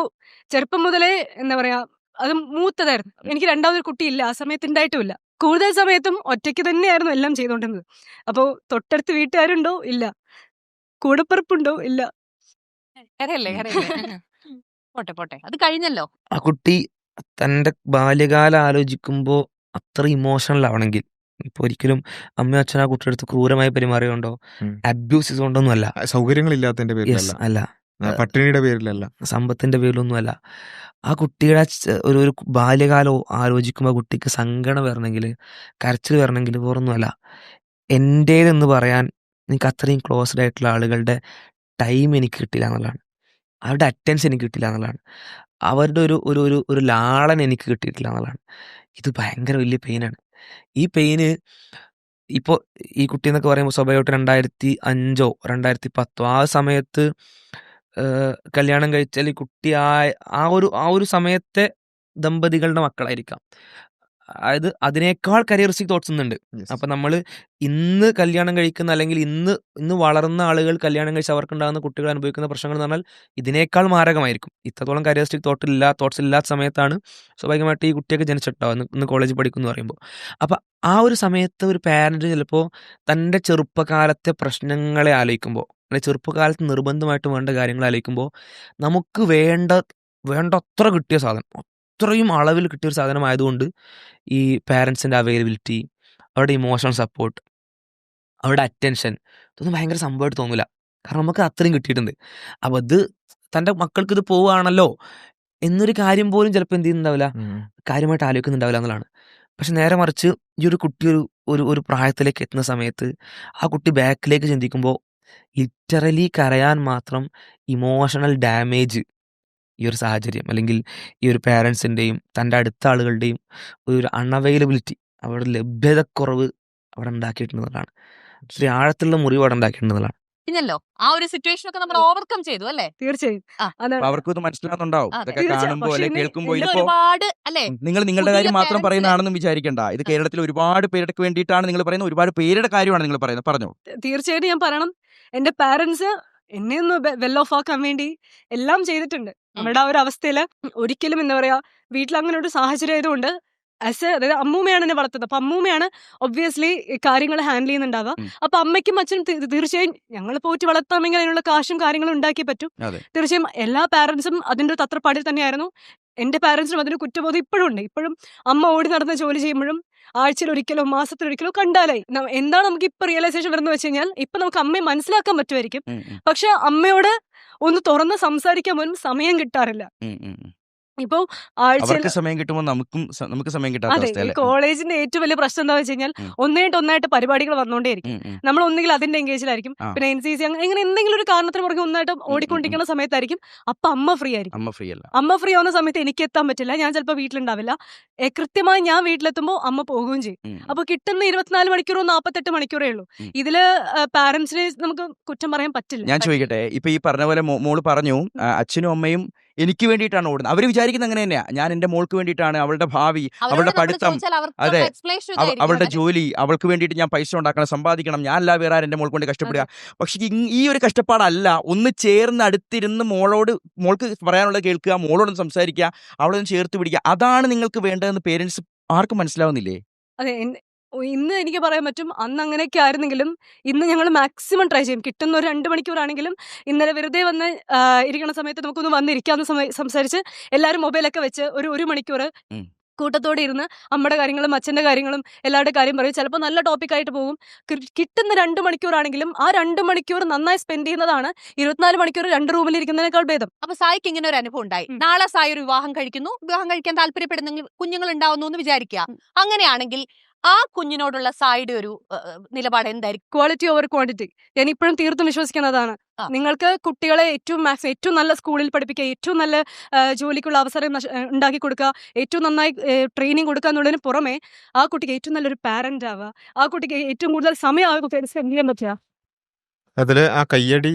ചെറുപ്പം മുതലേ എന്താ പറയാ അത് മൂത്തതായിരുന്നു. എനിക്ക് രണ്ടാമതൊരു കുട്ടിയില്ല ആ സമയത്ത് ഉണ്ടായിട്ടുമില്ല കൂടുതൽ സമയത്തും ഒറ്റയ്ക്ക് തന്നെയായിരുന്നു എല്ലാം ചെയ്തുകൊണ്ടിരുന്നത് അപ്പോ തൊട്ടടുത്ത് വീട്ടുകാരുണ്ടോ? ഇല്ല. കൂടപ്പിറപ്പുണ്ടോ? ഇല്ല. കരയല്ലേ കരയല്ലേ? പോട്ടെ പോട്ടെ. അത് കഴിഞ്ഞല്ലോ. ആ കുട്ടി തന്റെ ബാല്യകാലം ആലോചിക്കുമ്പോ അത്ര ഇമോഷണൽ ആവണമെങ്കിൽ. ഇപ്പൊ ഒരിക്കലും അമ്മ അച്ഛൻ ആ കുട്ടിയുടെ അടുത്ത് ക്രൂരമായി പെരുമാറിയുണ്ടോ. അബ്യൂസ് ചെയ്തുകൊണ്ടൊന്നും അല്ല സൗകര്യങ്ങളില്ലാത്തതിന്റെ പേരിലല്ല. അല്ല. പട്ടിണിയുടെ പേരിലല്ല. സമ്പത്തിന്റെ പേരിലൊന്നുമല്ല. ആ കുട്ടിയുടെ ഒരു ഒരു ബാല്യകാലം ആലോചിക്കുമ്പോൾ ആ കുട്ടിക്ക് സങ്കടം വരണമെങ്കിൽ കരച്ചിൽ വരണമെങ്കിൽ വേറൊന്നുമല്ല. എന്റേതെന്ന് പറയാൻ എനിക്ക് അത്രയും ക്ലോസ്ഡ് ആയിട്ടുള്ള ആളുകളുടെ ടൈം എനിക്ക് കിട്ടില്ല എന്നുള്ളതാണ്. അവരുടെ അറ്റൻഷൻ എനിക്ക് കിട്ടില്ല എന്നുള്ളതാണ്. അവരുടെ ഒരു ഒരു ഒരു ഒരു ലാളൻ എനിക്ക് കിട്ടിയിട്ടില്ല എന്നുള്ളതാണ്. ഇത് ഭയങ്കര വലിയ പെയിനാണ് ഈ പെയിന് ഇപ്പോൾ ഈ കുട്ടി എന്നൊക്കെ പറയുമ്പോൾ സ്വാഭാവികമായിട്ട് രണ്ടായിരത്തി അഞ്ചോ രണ്ടായിരത്തി പത്തോ ആ സമയത്ത് കല്യാണം കഴിച്ചാൽ ഈ കുട്ടി ആ ആ ഒരു ആ ഒരു സമയത്തെ ദമ്പതികളുടെ മക്കളായിരിക്കാം. അതായത് അതിനേക്കാൾ കരിയർ കരിയറിസ്റ്റിക് തോട്ട്സ് ഉണ്ട്. അപ്പൊ നമ്മൾ ഇന്ന് കല്യാണം കഴിക്കുന്ന അല്ലെങ്കിൽ ഇന്ന് ഇന്ന് വളർന്ന ആളുകൾ കല്യാണം കഴിച്ച് അവർക്കുണ്ടാകുന്ന കുട്ടികൾ അനുഭവിക്കുന്ന പ്രശ്നങ്ങൾ എന്ന് പറഞ്ഞാൽ ഇതിനേക്കാൾ മാരകമായിരിക്കും. ഇത്രത്തോളം കരിയറിസ്റ്റിക് തോട്ട് ഇല്ല തോട്ട്സ് ഇല്ലാത്ത സമയത്താണ് സ്വാഭാവികമായിട്ട് ഈ കുട്ടിയൊക്കെ ജനിച്ചിട്ടുണ്ടാവും ഇന്ന് ഇന്ന് കോളേജിൽ പഠിക്കുന്നു പറയുമ്പോൾ. അപ്പൊ ആ ഒരു സമയത്ത് ഒരു പാരന്റ് ചിലപ്പോൾ തന്റെ ചെറുപ്പകാലത്തെ പ്രശ്നങ്ങളെ ആലോചിക്കുമ്പോൾ അല്ലെങ്കിൽ ചെറുപ്പകാലത്ത് നിർബന്ധമായിട്ട് വേണ്ട കാര്യങ്ങൾ ആലോചിക്കുമ്പോൾ നമുക്ക് വേണ്ട വേണ്ടത്ര കിട്ടിയ സാധനം അത്രയും അളവിൽ കിട്ടിയ ഒരു സാധനം ആയതുകൊണ്ട് ഈ പാരൻസിന്റെ അവൈലബിലിറ്റി അവരുടെ ഇമോഷണൽ സപ്പോർട്ട് അവരുടെ അറ്റൻഷൻ ഇതൊന്നും ഭയങ്കര സംഭവമായിട്ട് തോന്നില്ല കാരണം നമുക്ക് അത്രയും കിട്ടിയിട്ടുണ്ട്. അപ്പോൾ ഇത് തന്റെ മക്കൾക്ക് ഇത് പോവുകയാണല്ലോ എന്നൊരു കാര്യം പോലും ചിലപ്പോൾ എന്ത് ചെയ്യുന്നുണ്ടാവില്ല. കാര്യമായിട്ട് ആലോചിക്കുന്നുണ്ടാവില്ല എന്നുള്ളതാണ്. പക്ഷെ നേരെ മറിച്ച് ഈ ഒരു കുട്ടി ഒരു ഒരു പ്രായത്തിലേക്ക് എത്തുന്ന സമയത്ത് ആ കുട്ടി ബാക്കിലേക്ക് ചിന്തിക്കുമ്പോൾ ലിറ്ററലി കരയാൻ മാത്രം ഇമോഷണൽ ഡാമേജ് ഈ ഒരു സാഹചര്യം. അല്ലെങ്കിൽ ഈ ഒരു പേരൻസിന്റെയും തന്റെ അടുത്ത ആളുകളുടെയും ഒരു അൺഅവൈലബിലിറ്റി അവരുടെ ലഭ്യതക്കുറവ് അവിടെ ഉണ്ടാക്കിയിട്ടുള്ളതാണ് ഒത്തിരി ആഴത്തിലുള്ള മുറിവ് അവിടെ ഉണ്ടാക്കിയിട്ടുള്ളതാണ് കഴിഞ്ഞല്ലോ ആ ഒരു സിറ്റുവേഷൻ ഒക്കെ നമ്മൾ ഓവർകം ചെയ്തു അല്ലേ? തീർച്ചയായും. അവർക്കും ഇത് മനസ്സിലാകുന്നുണ്ടാവും. ഇതൊക്കെ. കാണുമ്പോ അല്ലെ കേൾക്കുമ്പോ ഒരുപാട് അല്ലേ? നിങ്ങൾ നിങ്ങളുടെ കാര്യം മാത്രം പറയുന്നതാണെന്നും വിചാരിക്കണ്ട. ഇത് കേരളത്തിൽ ഒരുപാട് പേരുടെ വേണ്ടിയിട്ടാണ് നിങ്ങൾ പറയുന്നത്. ഒരുപാട് പേരുടെ കാര്യമാണ് നിങ്ങൾ പറയുന്നത്. പറഞ്ഞു തീർച്ചയായിട്ടും ഞാൻ പറയണം. എന്റെ പാരന്റ്സ് എന്നെ ഒന്ന് വെൽ ഓഫ് ആക്കാൻ വേണ്ടി എല്ലാം ചെയ്തിട്ടുണ്ട്. നമ്മുടെ ആ ഒരു അവസ്ഥയിൽ ഒരിക്കലും എന്താ പറയാ വീട്ടിൽ അങ്ങനെ ഒരു സാഹചര്യം ആയതുകൊണ്ട് ആസ് എ അതായത് അമ്മൂമ്മയാണ് എന്നെ വളർത്തുന്നത്. അപ്പൊ അമ്മൂമ്മയാണ് ഒബ്വിയസ്ലി കാര്യങ്ങൾ ഹാൻഡിൽ ചെയ്യുന്നുണ്ടാവുക. അപ്പൊ അമ്മയ്ക്കും അച്ഛനും തീർച്ചയായും ഞങ്ങൾ പോയിട്ട് വളർത്താമെങ്കിൽ അതിനുള്ള കാശും കാര്യങ്ങളും ഉണ്ടാക്കി പറ്റും. തീർച്ചയായും എല്ലാ പാരന്റ്സും അതിന്റെ ഒരു തത്രപ്പാടിൽ തന്നെയായിരുന്നു. എന്റെ പാരന്റ്സിനും അതിന് കുറ്റബോധം ഇപ്പോഴും ഉണ്ട്. ഇപ്പോഴും അമ്മ ഓടി നടന്ന് ജോലി ചെയ്യുമ്പോഴും ആഴ്ചയിൽ ഒരിക്കലോ മാസത്തിൽ ഒരിക്കലോ കണ്ടാലായി എന്താണ് നമുക്ക് ഇപ്പൊ റിയലൈസേഷൻ വരുന്നത് വെച്ച് കഴിഞ്ഞാൽ ഇപ്പൊ നമുക്ക് അമ്മയെ മനസ്സിലാക്കാൻ പറ്റുമായിരിക്കും. പക്ഷെ അമ്മയോട് ഒന്ന് തുറന്ന് സംസാരിക്കാൻ പോലും സമയം കിട്ടാറില്ല. ഇപ്പൊ ആഴ്ചയിൽ അവർക്ക് സമയം കിട്ടുമ്പോൾ നമുക്കും സ- നമുക്ക് സമയം കിട്ടാത്ത അതെ ഈ അവസ്ഥയല്ലേ കോളേജിന്റെ ഏറ്റവും വലിയ പ്രശ്നം എന്താ വെച്ച് കഴിഞ്ഞാൽ ഉം. ഒന്നായിട്ട് ഒന്നായിട്ട് പരിപാടികൾ വന്നുകൊണ്ടേയിരിക്കും ഉം, ഉം. നമ്മൾ ഒന്നുകിൽ അതിന്റെ എൻഗേജിലായിരിക്കും ആ. പിന്നെ എൻ സി സി അങ്ങനെ എന്തെങ്കിലും ഒരു കാരണത്തിന് പുറകെ ഒന്നായിട്ട് ഓടിക്കൊണ്ടിരിക്കുന്ന സമയത്തായിരിക്കും അപ്പൊ അമ്മ ഫ്രീ ആയിരിക്കും. അമ്മ ഫ്രീ അല്ല. അമ്മ ഫ്രീ ആവുന്ന സമയത്ത് എനിക്ക് എത്താൻ പറ്റില്ല ഞാൻ ചിലപ്പോൾ വീട്ടിലുണ്ടാവില്ല. കൃത്യമായി ഞാൻ വീട്ടിലെത്തുമ്പോൾ അമ്മ പോകുകയും ചെയ്യും. ഉം. അപ്പൊ കിട്ടുന്ന ഇരുപത്തിനാല് മണിക്കൂറോ നാപ്പത്തെട്ട് മണിക്കൂറേ ഉള്ളൂ. ഉം. ഇതിൽ പാരന്റ്സിനെ നമുക്ക് കുറ്റം പറയാൻ പറ്റില്ല. ഞാൻ ചോദിക്കട്ടെ ഇപ്പൊ ഈ പറഞ്ഞ പോലെ മോ- മോൾ പറഞ്ഞു ആ, അച്ഛനും അമ്മയും എനിക്ക് വേണ്ടിയിട്ടാണ് ഓടുന്നത്. അവർ വിചാരിക്കുന്നത് അങ്ങനെ തന്നെയാ. ഞാൻ എന്റെ മോൾക്ക് വേണ്ടിയിട്ടാണ് അവളുടെ ഭാവി അവളുടെ പഠിത്തം. അതെ. അവളുടെ ജോലി അവൾക്ക് വേണ്ടിയിട്ട് ഞാൻ പൈസ ഉണ്ടാക്കണം സമ്പാദിക്കണം. ഞാൻ അല്ല വേറെ എന്റെ എന്റെ മോൾക്ക് വേണ്ടി കഷ്ടപ്പെടുക. പക്ഷെ ഈ- ഒരു കഷ്ടപ്പാടല്ല. ഒന്ന് ചേർന്ന് അടുത്തിരുന്ന് മോളോട് മോൾക്ക് പറയാനുള്ളത് കേൾക്കുക മോളോടൊന്ന് സംസാരിക്കുക അവളൊന്ന് ചേർത്ത് പിടിക്കുക. അതാണ് നിങ്ങൾക്ക് വേണ്ടതെന്ന് പേരൻസ് ആർക്കും മനസ്സിലാവുന്നില്ലേ? അതെ ഇന്ന് എനിക്ക് പറയാൻ പറ്റും അന്ന് അങ്ങനെയൊക്കെ ആയിരുന്നെങ്കിലും ഇന്ന് ഞങ്ങൾ മാക്സിമം ട്രൈ ചെയ്യും. കിട്ടുന്ന ഒരു രണ്ട് മണിക്കൂറാണെങ്കിലും ഇന്നലെ വെറുതെ വന്ന് ഇരിക്കുന്ന സമയത്ത് നമുക്കൊന്ന് വന്നിരിക്കാന്ന് സംസാരിച്ച് എല്ലാവരും മൊബൈലൊക്കെ വെച്ച് ഒരു ഒരു മണിക്കൂർ. കൂട്ടത്തോടെ ഇരുന്ന് അമ്മയുടെ കാര്യങ്ങളും അച്ഛന്റെ കാര്യങ്ങളും എല്ലാവരുടെ കാര്യം പറയും. ചിലപ്പോൾ നല്ല ടോപ്പിക് ആയിട്ട് പോകും. കിട്ടുന്ന രണ്ട് മണിക്കൂറാണെങ്കിലും ആ രണ്ട് മണിക്കൂർ നന്നായി സ്പെൻഡ് ചെയ്യുന്നതാണ് ഇരുപത്തിനാല് മണിക്കൂർ രണ്ട് റൂമിൽ ഇരിക്കുന്നതിനേക്കാൾ ഭേദം. അപ്പൊ സായിക്ക് ഇങ്ങനെ ഒരു അനുഭവം ഉണ്ടായി. നാളെ സായി ഒരു വിവാഹം കഴിക്കുന്നു. വിവാഹം കഴിക്കാൻ താല്പര്യപ്പെടുന്നെങ്കിൽ കുഞ്ഞുങ്ങൾ ഉണ്ടാവുന്നു എന്ന് വിചാരിക്കുക. അങ്ങനെയാണെങ്കിൽ ആ കുഞ്ഞിനോടുള്ള സായിയുടെ ഒരു നിലപാട് എന്തായിരിക്കും? ക്വാളിറ്റി ഓവർ ക്വാണ്ടിറ്റി ഞാൻ ഇപ്പോഴും തീർത്തും വിശ്വസിക്കുന്നതാണ്. നിങ്ങൾക്ക് കുട്ടികളെ ഏറ്റവും മാക്സ് ഏറ്റവും നല്ല സ്കൂളിൽ പഠിപ്പിക്കുക ഏറ്റവും നല്ല ജോലിക്കുള്ള അവസരം ഉണ്ടാക്കി കൊടുക്കുക ഏറ്റവും നന്നായി ട്രെയിനിങ് കൊടുക്കുക എന്നുള്ളതിന് പുറമെ ആ കുട്ടിക്ക് ഏറ്റവും നല്ലൊരു പാരന്റ് ആവുക ആ കുട്ടിക്ക് ഏറ്റവും കൂടുതൽ സമയം ആ കുട്ടിയെ സ്പെൻഡ് ചെയ്യാൻ പറ്റുക. അതിൽ ആ കയ്യടി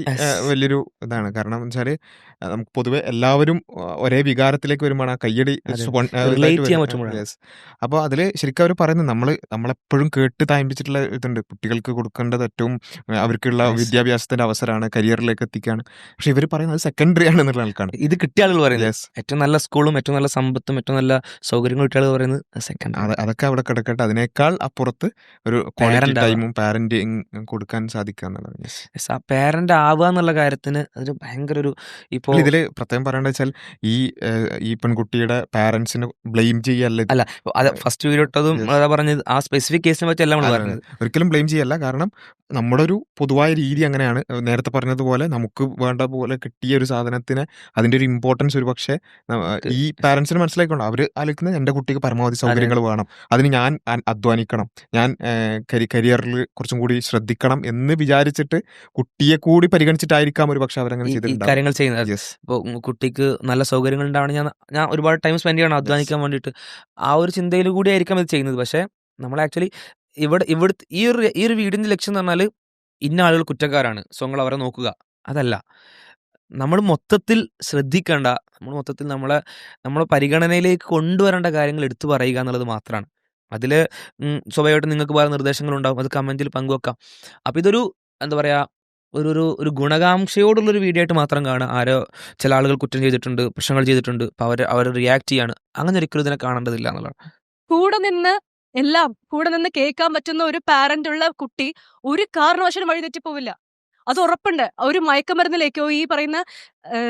വലിയൊരു ഇതാണ്. കാരണം വെച്ചാൽ വെച്ചാൽ നമുക്ക് പൊതുവെ എല്ലാവരും ഒരേ വികാരത്തിലേക്ക് വരുമ്പോൾ ആ കയ്യടി. അപ്പോൾ അതിൽ ശരിക്കും അവർ പറയുന്നത് നമ്മൾ നമ്മളെപ്പോഴും കേട്ട് തായ്പിച്ചിട്ടുള്ള ഇതുണ്ട്. കുട്ടികൾക്ക് കൊടുക്കേണ്ടത് ഏറ്റവും അവർക്കുള്ള. വിദ്യാഭ്യാസത്തിന്റെ അവസരമാണ് കരിയറിലേക്ക് എത്തിക്കുകയാണ് പക്ഷെ ഇവർ പറയുന്നത് സെക്കൻഡറി ആണ് എന്നുള്ള ആൾക്കാണ് ഇത് കിട്ടിയ ആളുകൾ പറയുന്നത്. ഏറ്റവും നല്ല സ്കൂളും ഏറ്റവും നല്ല സമ്പത്തും ഏറ്റവും നല്ല സൗകര്യങ്ങളും കിട്ടിയ ആളുകൾ പറയുന്നത് സെക്കൻഡ് അത് അതൊക്കെ അവിടെ കിടക്കട്ടെ. അതിനേക്കാൾ അപ്പുറത്ത് ഒരു ടൈമും പാരന്റിങ് കൊടുക്കാൻ സാധിക്കുക എന്നുള്ളതാണ്. ആ പേരന്റ് ആവുക എന്നുള്ള കാര്യത്തിന് അതൊരു ഭയങ്കര ഒരു ഇപ്പോൾ ഇതിൽ പ്രത്യേകം പറയേണ്ടത് വെച്ചാൽ ഈ ഈ പെൺകുട്ടിയുടെ പാരന്റ്സിന് ബ്ലെയിം ചെയ്യല്ല. അല്ല അത് ഫസ്റ്റ് വീടിട്ടതും. അതാ പറഞ്ഞത് ആ സ്പെസിഫിക് കേസിനെ പറ്റി എല്ലാം പറയുന്നത് പറഞ്ഞത്. ഒരിക്കലും ബ്ലെയിം ചെയ്യല്ല. കാരണം നമ്മുടെ ഒരു പൊതുവായ രീതി അങ്ങനെയാണ്. നേരത്തെ പറഞ്ഞതുപോലെ നമുക്ക് വേണ്ട പോലെ കിട്ടിയ ഒരു സാധനത്തിന് അതിന്റെ ഒരു ഇമ്പോർട്ടൻസ് ഒരു പക്ഷേ ഈ പാരന്റ്സിന് മനസ്സിലാക്കണം അവർ ആലോചിക്കുന്നത് എന്റെ കുട്ടിക്ക് പരമാവധി സൗകര്യങ്ങൾ വേണം. അതിന് ഞാൻ അധ്വാനിക്കണം. ഞാൻ കരിയറിൽ കുറച്ചും കൂടി ശ്രദ്ധിക്കണം എന്ന് വിചാരിച്ചിട്ട് കുട്ടിയെ കൂടി പരിഗണിച്ചിട്ടായിരിക്കാം ഒരു പക്ഷെ അവരങ്ങനെ ചെയ്തിട്ടുണ്ടാവും കാര്യങ്ങൾ ചെയ്യുന്നത്. അപ്പോൾ ഇപ്പോൾ കുട്ടിക്ക് നല്ല സൗകര്യങ്ങൾ ഉണ്ടാവണം. ഞാൻ ഞാൻ ഒരുപാട് ടൈം സ്പെൻഡ് ചെയ്യണം അധ്വാനിക്കാൻ വേണ്ടിയിട്ട്. ആ ഒരു ചിന്തയിൽ കൂടി ആയിരിക്കാം ഇത് ചെയ്യുന്നത്. പക്ഷേ നമ്മൾ ആക്ച്വലി ഇവിടെ ഇവിടെ ഈ ഒരു ഈ ഒരു വീടിന്റെ ലക്ഷ്യം എന്ന് പറഞ്ഞാൽ ഇന്ന ആളുകൾ കുറ്റക്കാരാണ്. സോ നിങ്ങൾ അവരെ നോക്കുക. അതല്ല. നമ്മൾ മൊത്തത്തിൽ ശ്രദ്ധിക്കേണ്ട നമ്മൾ മൊത്തത്തിൽ നമ്മളെ നമ്മളെ പരിഗണനയിലേക്ക് കൊണ്ടുവരേണ്ട കാര്യങ്ങൾ എടുത്തു പറയുക എന്നുള്ളത് മാത്രമാണ്. അതിൽ സ്വാഭാവികമായിട്ടും നിങ്ങൾക്ക് വേറെ നിർദ്ദേശങ്ങളുണ്ടാകും അത് കമന്റിൽ പങ്കുവെക്കാം. അപ്പോൾ ഇതൊരു എന്താ പറയുക ഒരു ഒരു ഒരു ഗുണകാംക്ഷയോടുള്ളൊരു വീഡിയോ ആയിട്ട് മാത്രം കാണുക. ആരോ ചില ആളുകൾ കുറ്റം ചെയ്തിട്ടുണ്ട് പ്രശ്നങ്ങൾ ചെയ്തിട്ടുണ്ട് അപ്പോൾ അവർ അവർ റിയാക്ട് ചെയ്യാണ്. അങ്ങനെ ഒരിക്കലും ഇതിനെ കാണേണ്ടതില്ല എന്നുള്ളതാണ്. കൂടെ നിന്ന് എല്ലാം കൂടെ നിന്ന് കേൾക്കാൻ പറ്റുന്ന ഒരു പാരന്റ് ഉള്ള കുട്ടി ഒരു കാരണവശാലും വഴി തെറ്റിപ്പോവില്ല. അത് ഉറപ്പുണ്ട്. ഒരു മയക്കമരുന്നിലേക്കോ ഈ പറയുന്ന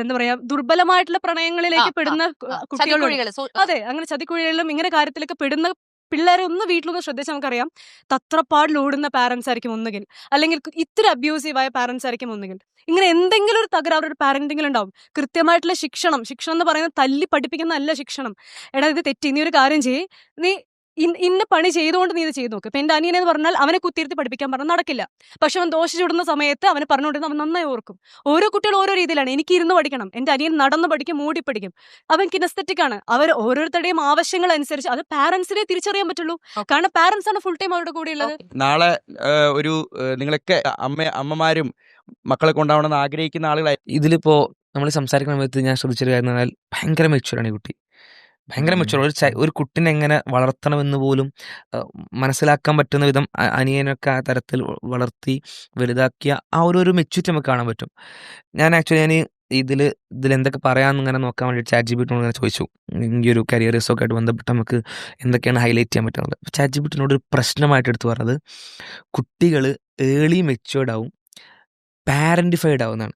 എന്താ പറയാ ദുർബലമായിട്ടുള്ള പ്രണയങ്ങളിലേക്ക് പെടുന്ന കുട്ടികളുണ്ട് അതെ അങ്ങനെ ചതിക്കുഴികളിലും ഇങ്ങനെ കാര്യത്തിലൊക്കെ പെടുന്ന പിള്ളേരെ ഒന്ന് വീട്ടിലൊന്ന് ശ്രദ്ധിച്ചാൽ നമുക്കറിയാം തത്രപ്പാടിലോടുന്ന പാരന്റ്സ് ആയിരിക്കും ഒന്നുകിൽ. അല്ലെങ്കിൽ ഇത്തിരി അബ്യൂസീവായ പാരൻസ് ആയിരിക്കും ഒന്നുകിൽ. ഇങ്ങനെ എന്തെങ്കിലും ഒരു തകരാറ് ഒരു പാരന്റിങ്ങിൽ ഉണ്ടാവും. കൃത്യമായിട്ടുള്ള ശിക്ഷണം ശിക്ഷണം എന്ന് പറയുന്നത് തല്ലി പഠിപ്പിക്കുന്ന അല്ല ശിക്ഷണം. എടാ ഇത് തെറ്റി. നീ ഒരു കാര്യം ചെയ്യ്. നീ ഇന്ന പണി ചെയ്തുകൊണ്ട് നീ ഇത് ചെയ്തു നോക്ക്. ഇപ്പൊ അനിയനെ എന്ന് പറഞ്ഞാൽ അവനെ കുത്തിയിരുത്തി പഠിപ്പിക്കാൻ പറഞ്ഞാൽ നടക്കില്ല. പക്ഷെ അവൻ ദോശ ചുടുന്ന സമയത്ത് അവന് പറഞ്ഞുകൊണ്ടിരുന്ന അവൻ നന്നായി ഓർക്കും. ഓരോ കുട്ടികൾ ഓരോ രീതിയിലാണ്. എനിക്ക് ഇരുന്ന് പഠിക്കണം. എന്റെ അനിയൻ നടന്ന് പഠിക്കും മൂടി പഠിക്കും. അവൻ കിനസ്തറ്റിക് ആണ്. അവർ ഓരോരുത്തരുടെയും ആവശ്യങ്ങൾ അനുസരിച്ച് അത് പാരന്റ്സിനെ തിരിച്ചറിയാൻ പറ്റുള്ളൂ. കാരണം പാരന്റ്സ് ആണ് ഫുൾ ടൈം അവരുടെ കൂടെ ഉള്ളത്. നാളെ ഒരു നിങ്ങളൊക്കെ അമ്മ അമ്മമാരും മക്കളെ കൊണ്ടാവണമെന്ന് ആഗ്രഹിക്കുന്ന ആളുകളായി. ഇതിലിപ്പോ നമ്മൾ സംസാരിക്കുന്ന സമയത്ത് ഞാൻ ശ്രദ്ധിച്ചൊരു കാര്യം പറഞ്ഞാൽ ഭയങ്കര മെച്ചുവറാണ് ഈ കുട്ടി. ഭയങ്കര. മെച്ചുവർ ഒരു ച- ഒരു കുട്ടിനെ എങ്ങനെ വളർത്തണമെന്ന് പോലും മനസ്സിലാക്കാൻ പറ്റുന്ന വിധം അനിയനൊക്കെ ആ തരത്തിൽ വളർത്തി വലുതാക്കിയ ആ ഒരു ഒരു മെച്യൂരിറ്റി നമുക്ക് കാണാൻ പറ്റും ഞാൻ ആക്ച്വലി ഞാൻ ഇതിൽ ഇതിൽ എന്തൊക്കെ പറയാമെന്ന് ഇങ്ങനെ നോക്കാൻ വേണ്ടി ചാറ്റ് ജി ബിട്ടിനോട് ഇങ്ങനെ ചോദിച്ചു ഈ ഒരു കരിയർ റിസൊക്കെ ആയിട്ട് ബന്ധപ്പെട്ട് നമുക്ക് എന്തൊക്കെയാണ് ഹൈലൈറ്റ് ചെയ്യാൻ പറ്റുന്നത് അപ്പോൾ ചാറ്റ് ജി ബിട്ടിനോട് ഒരു പ്രശ്നമായിട്ട് എടുത്തു പറഞ്ഞത് കുട്ടികൾ ഏർലി മെച്ചുവേർഡ് ആവും പാരന്റിഫൈഡ് ആവുന്നതാണ്.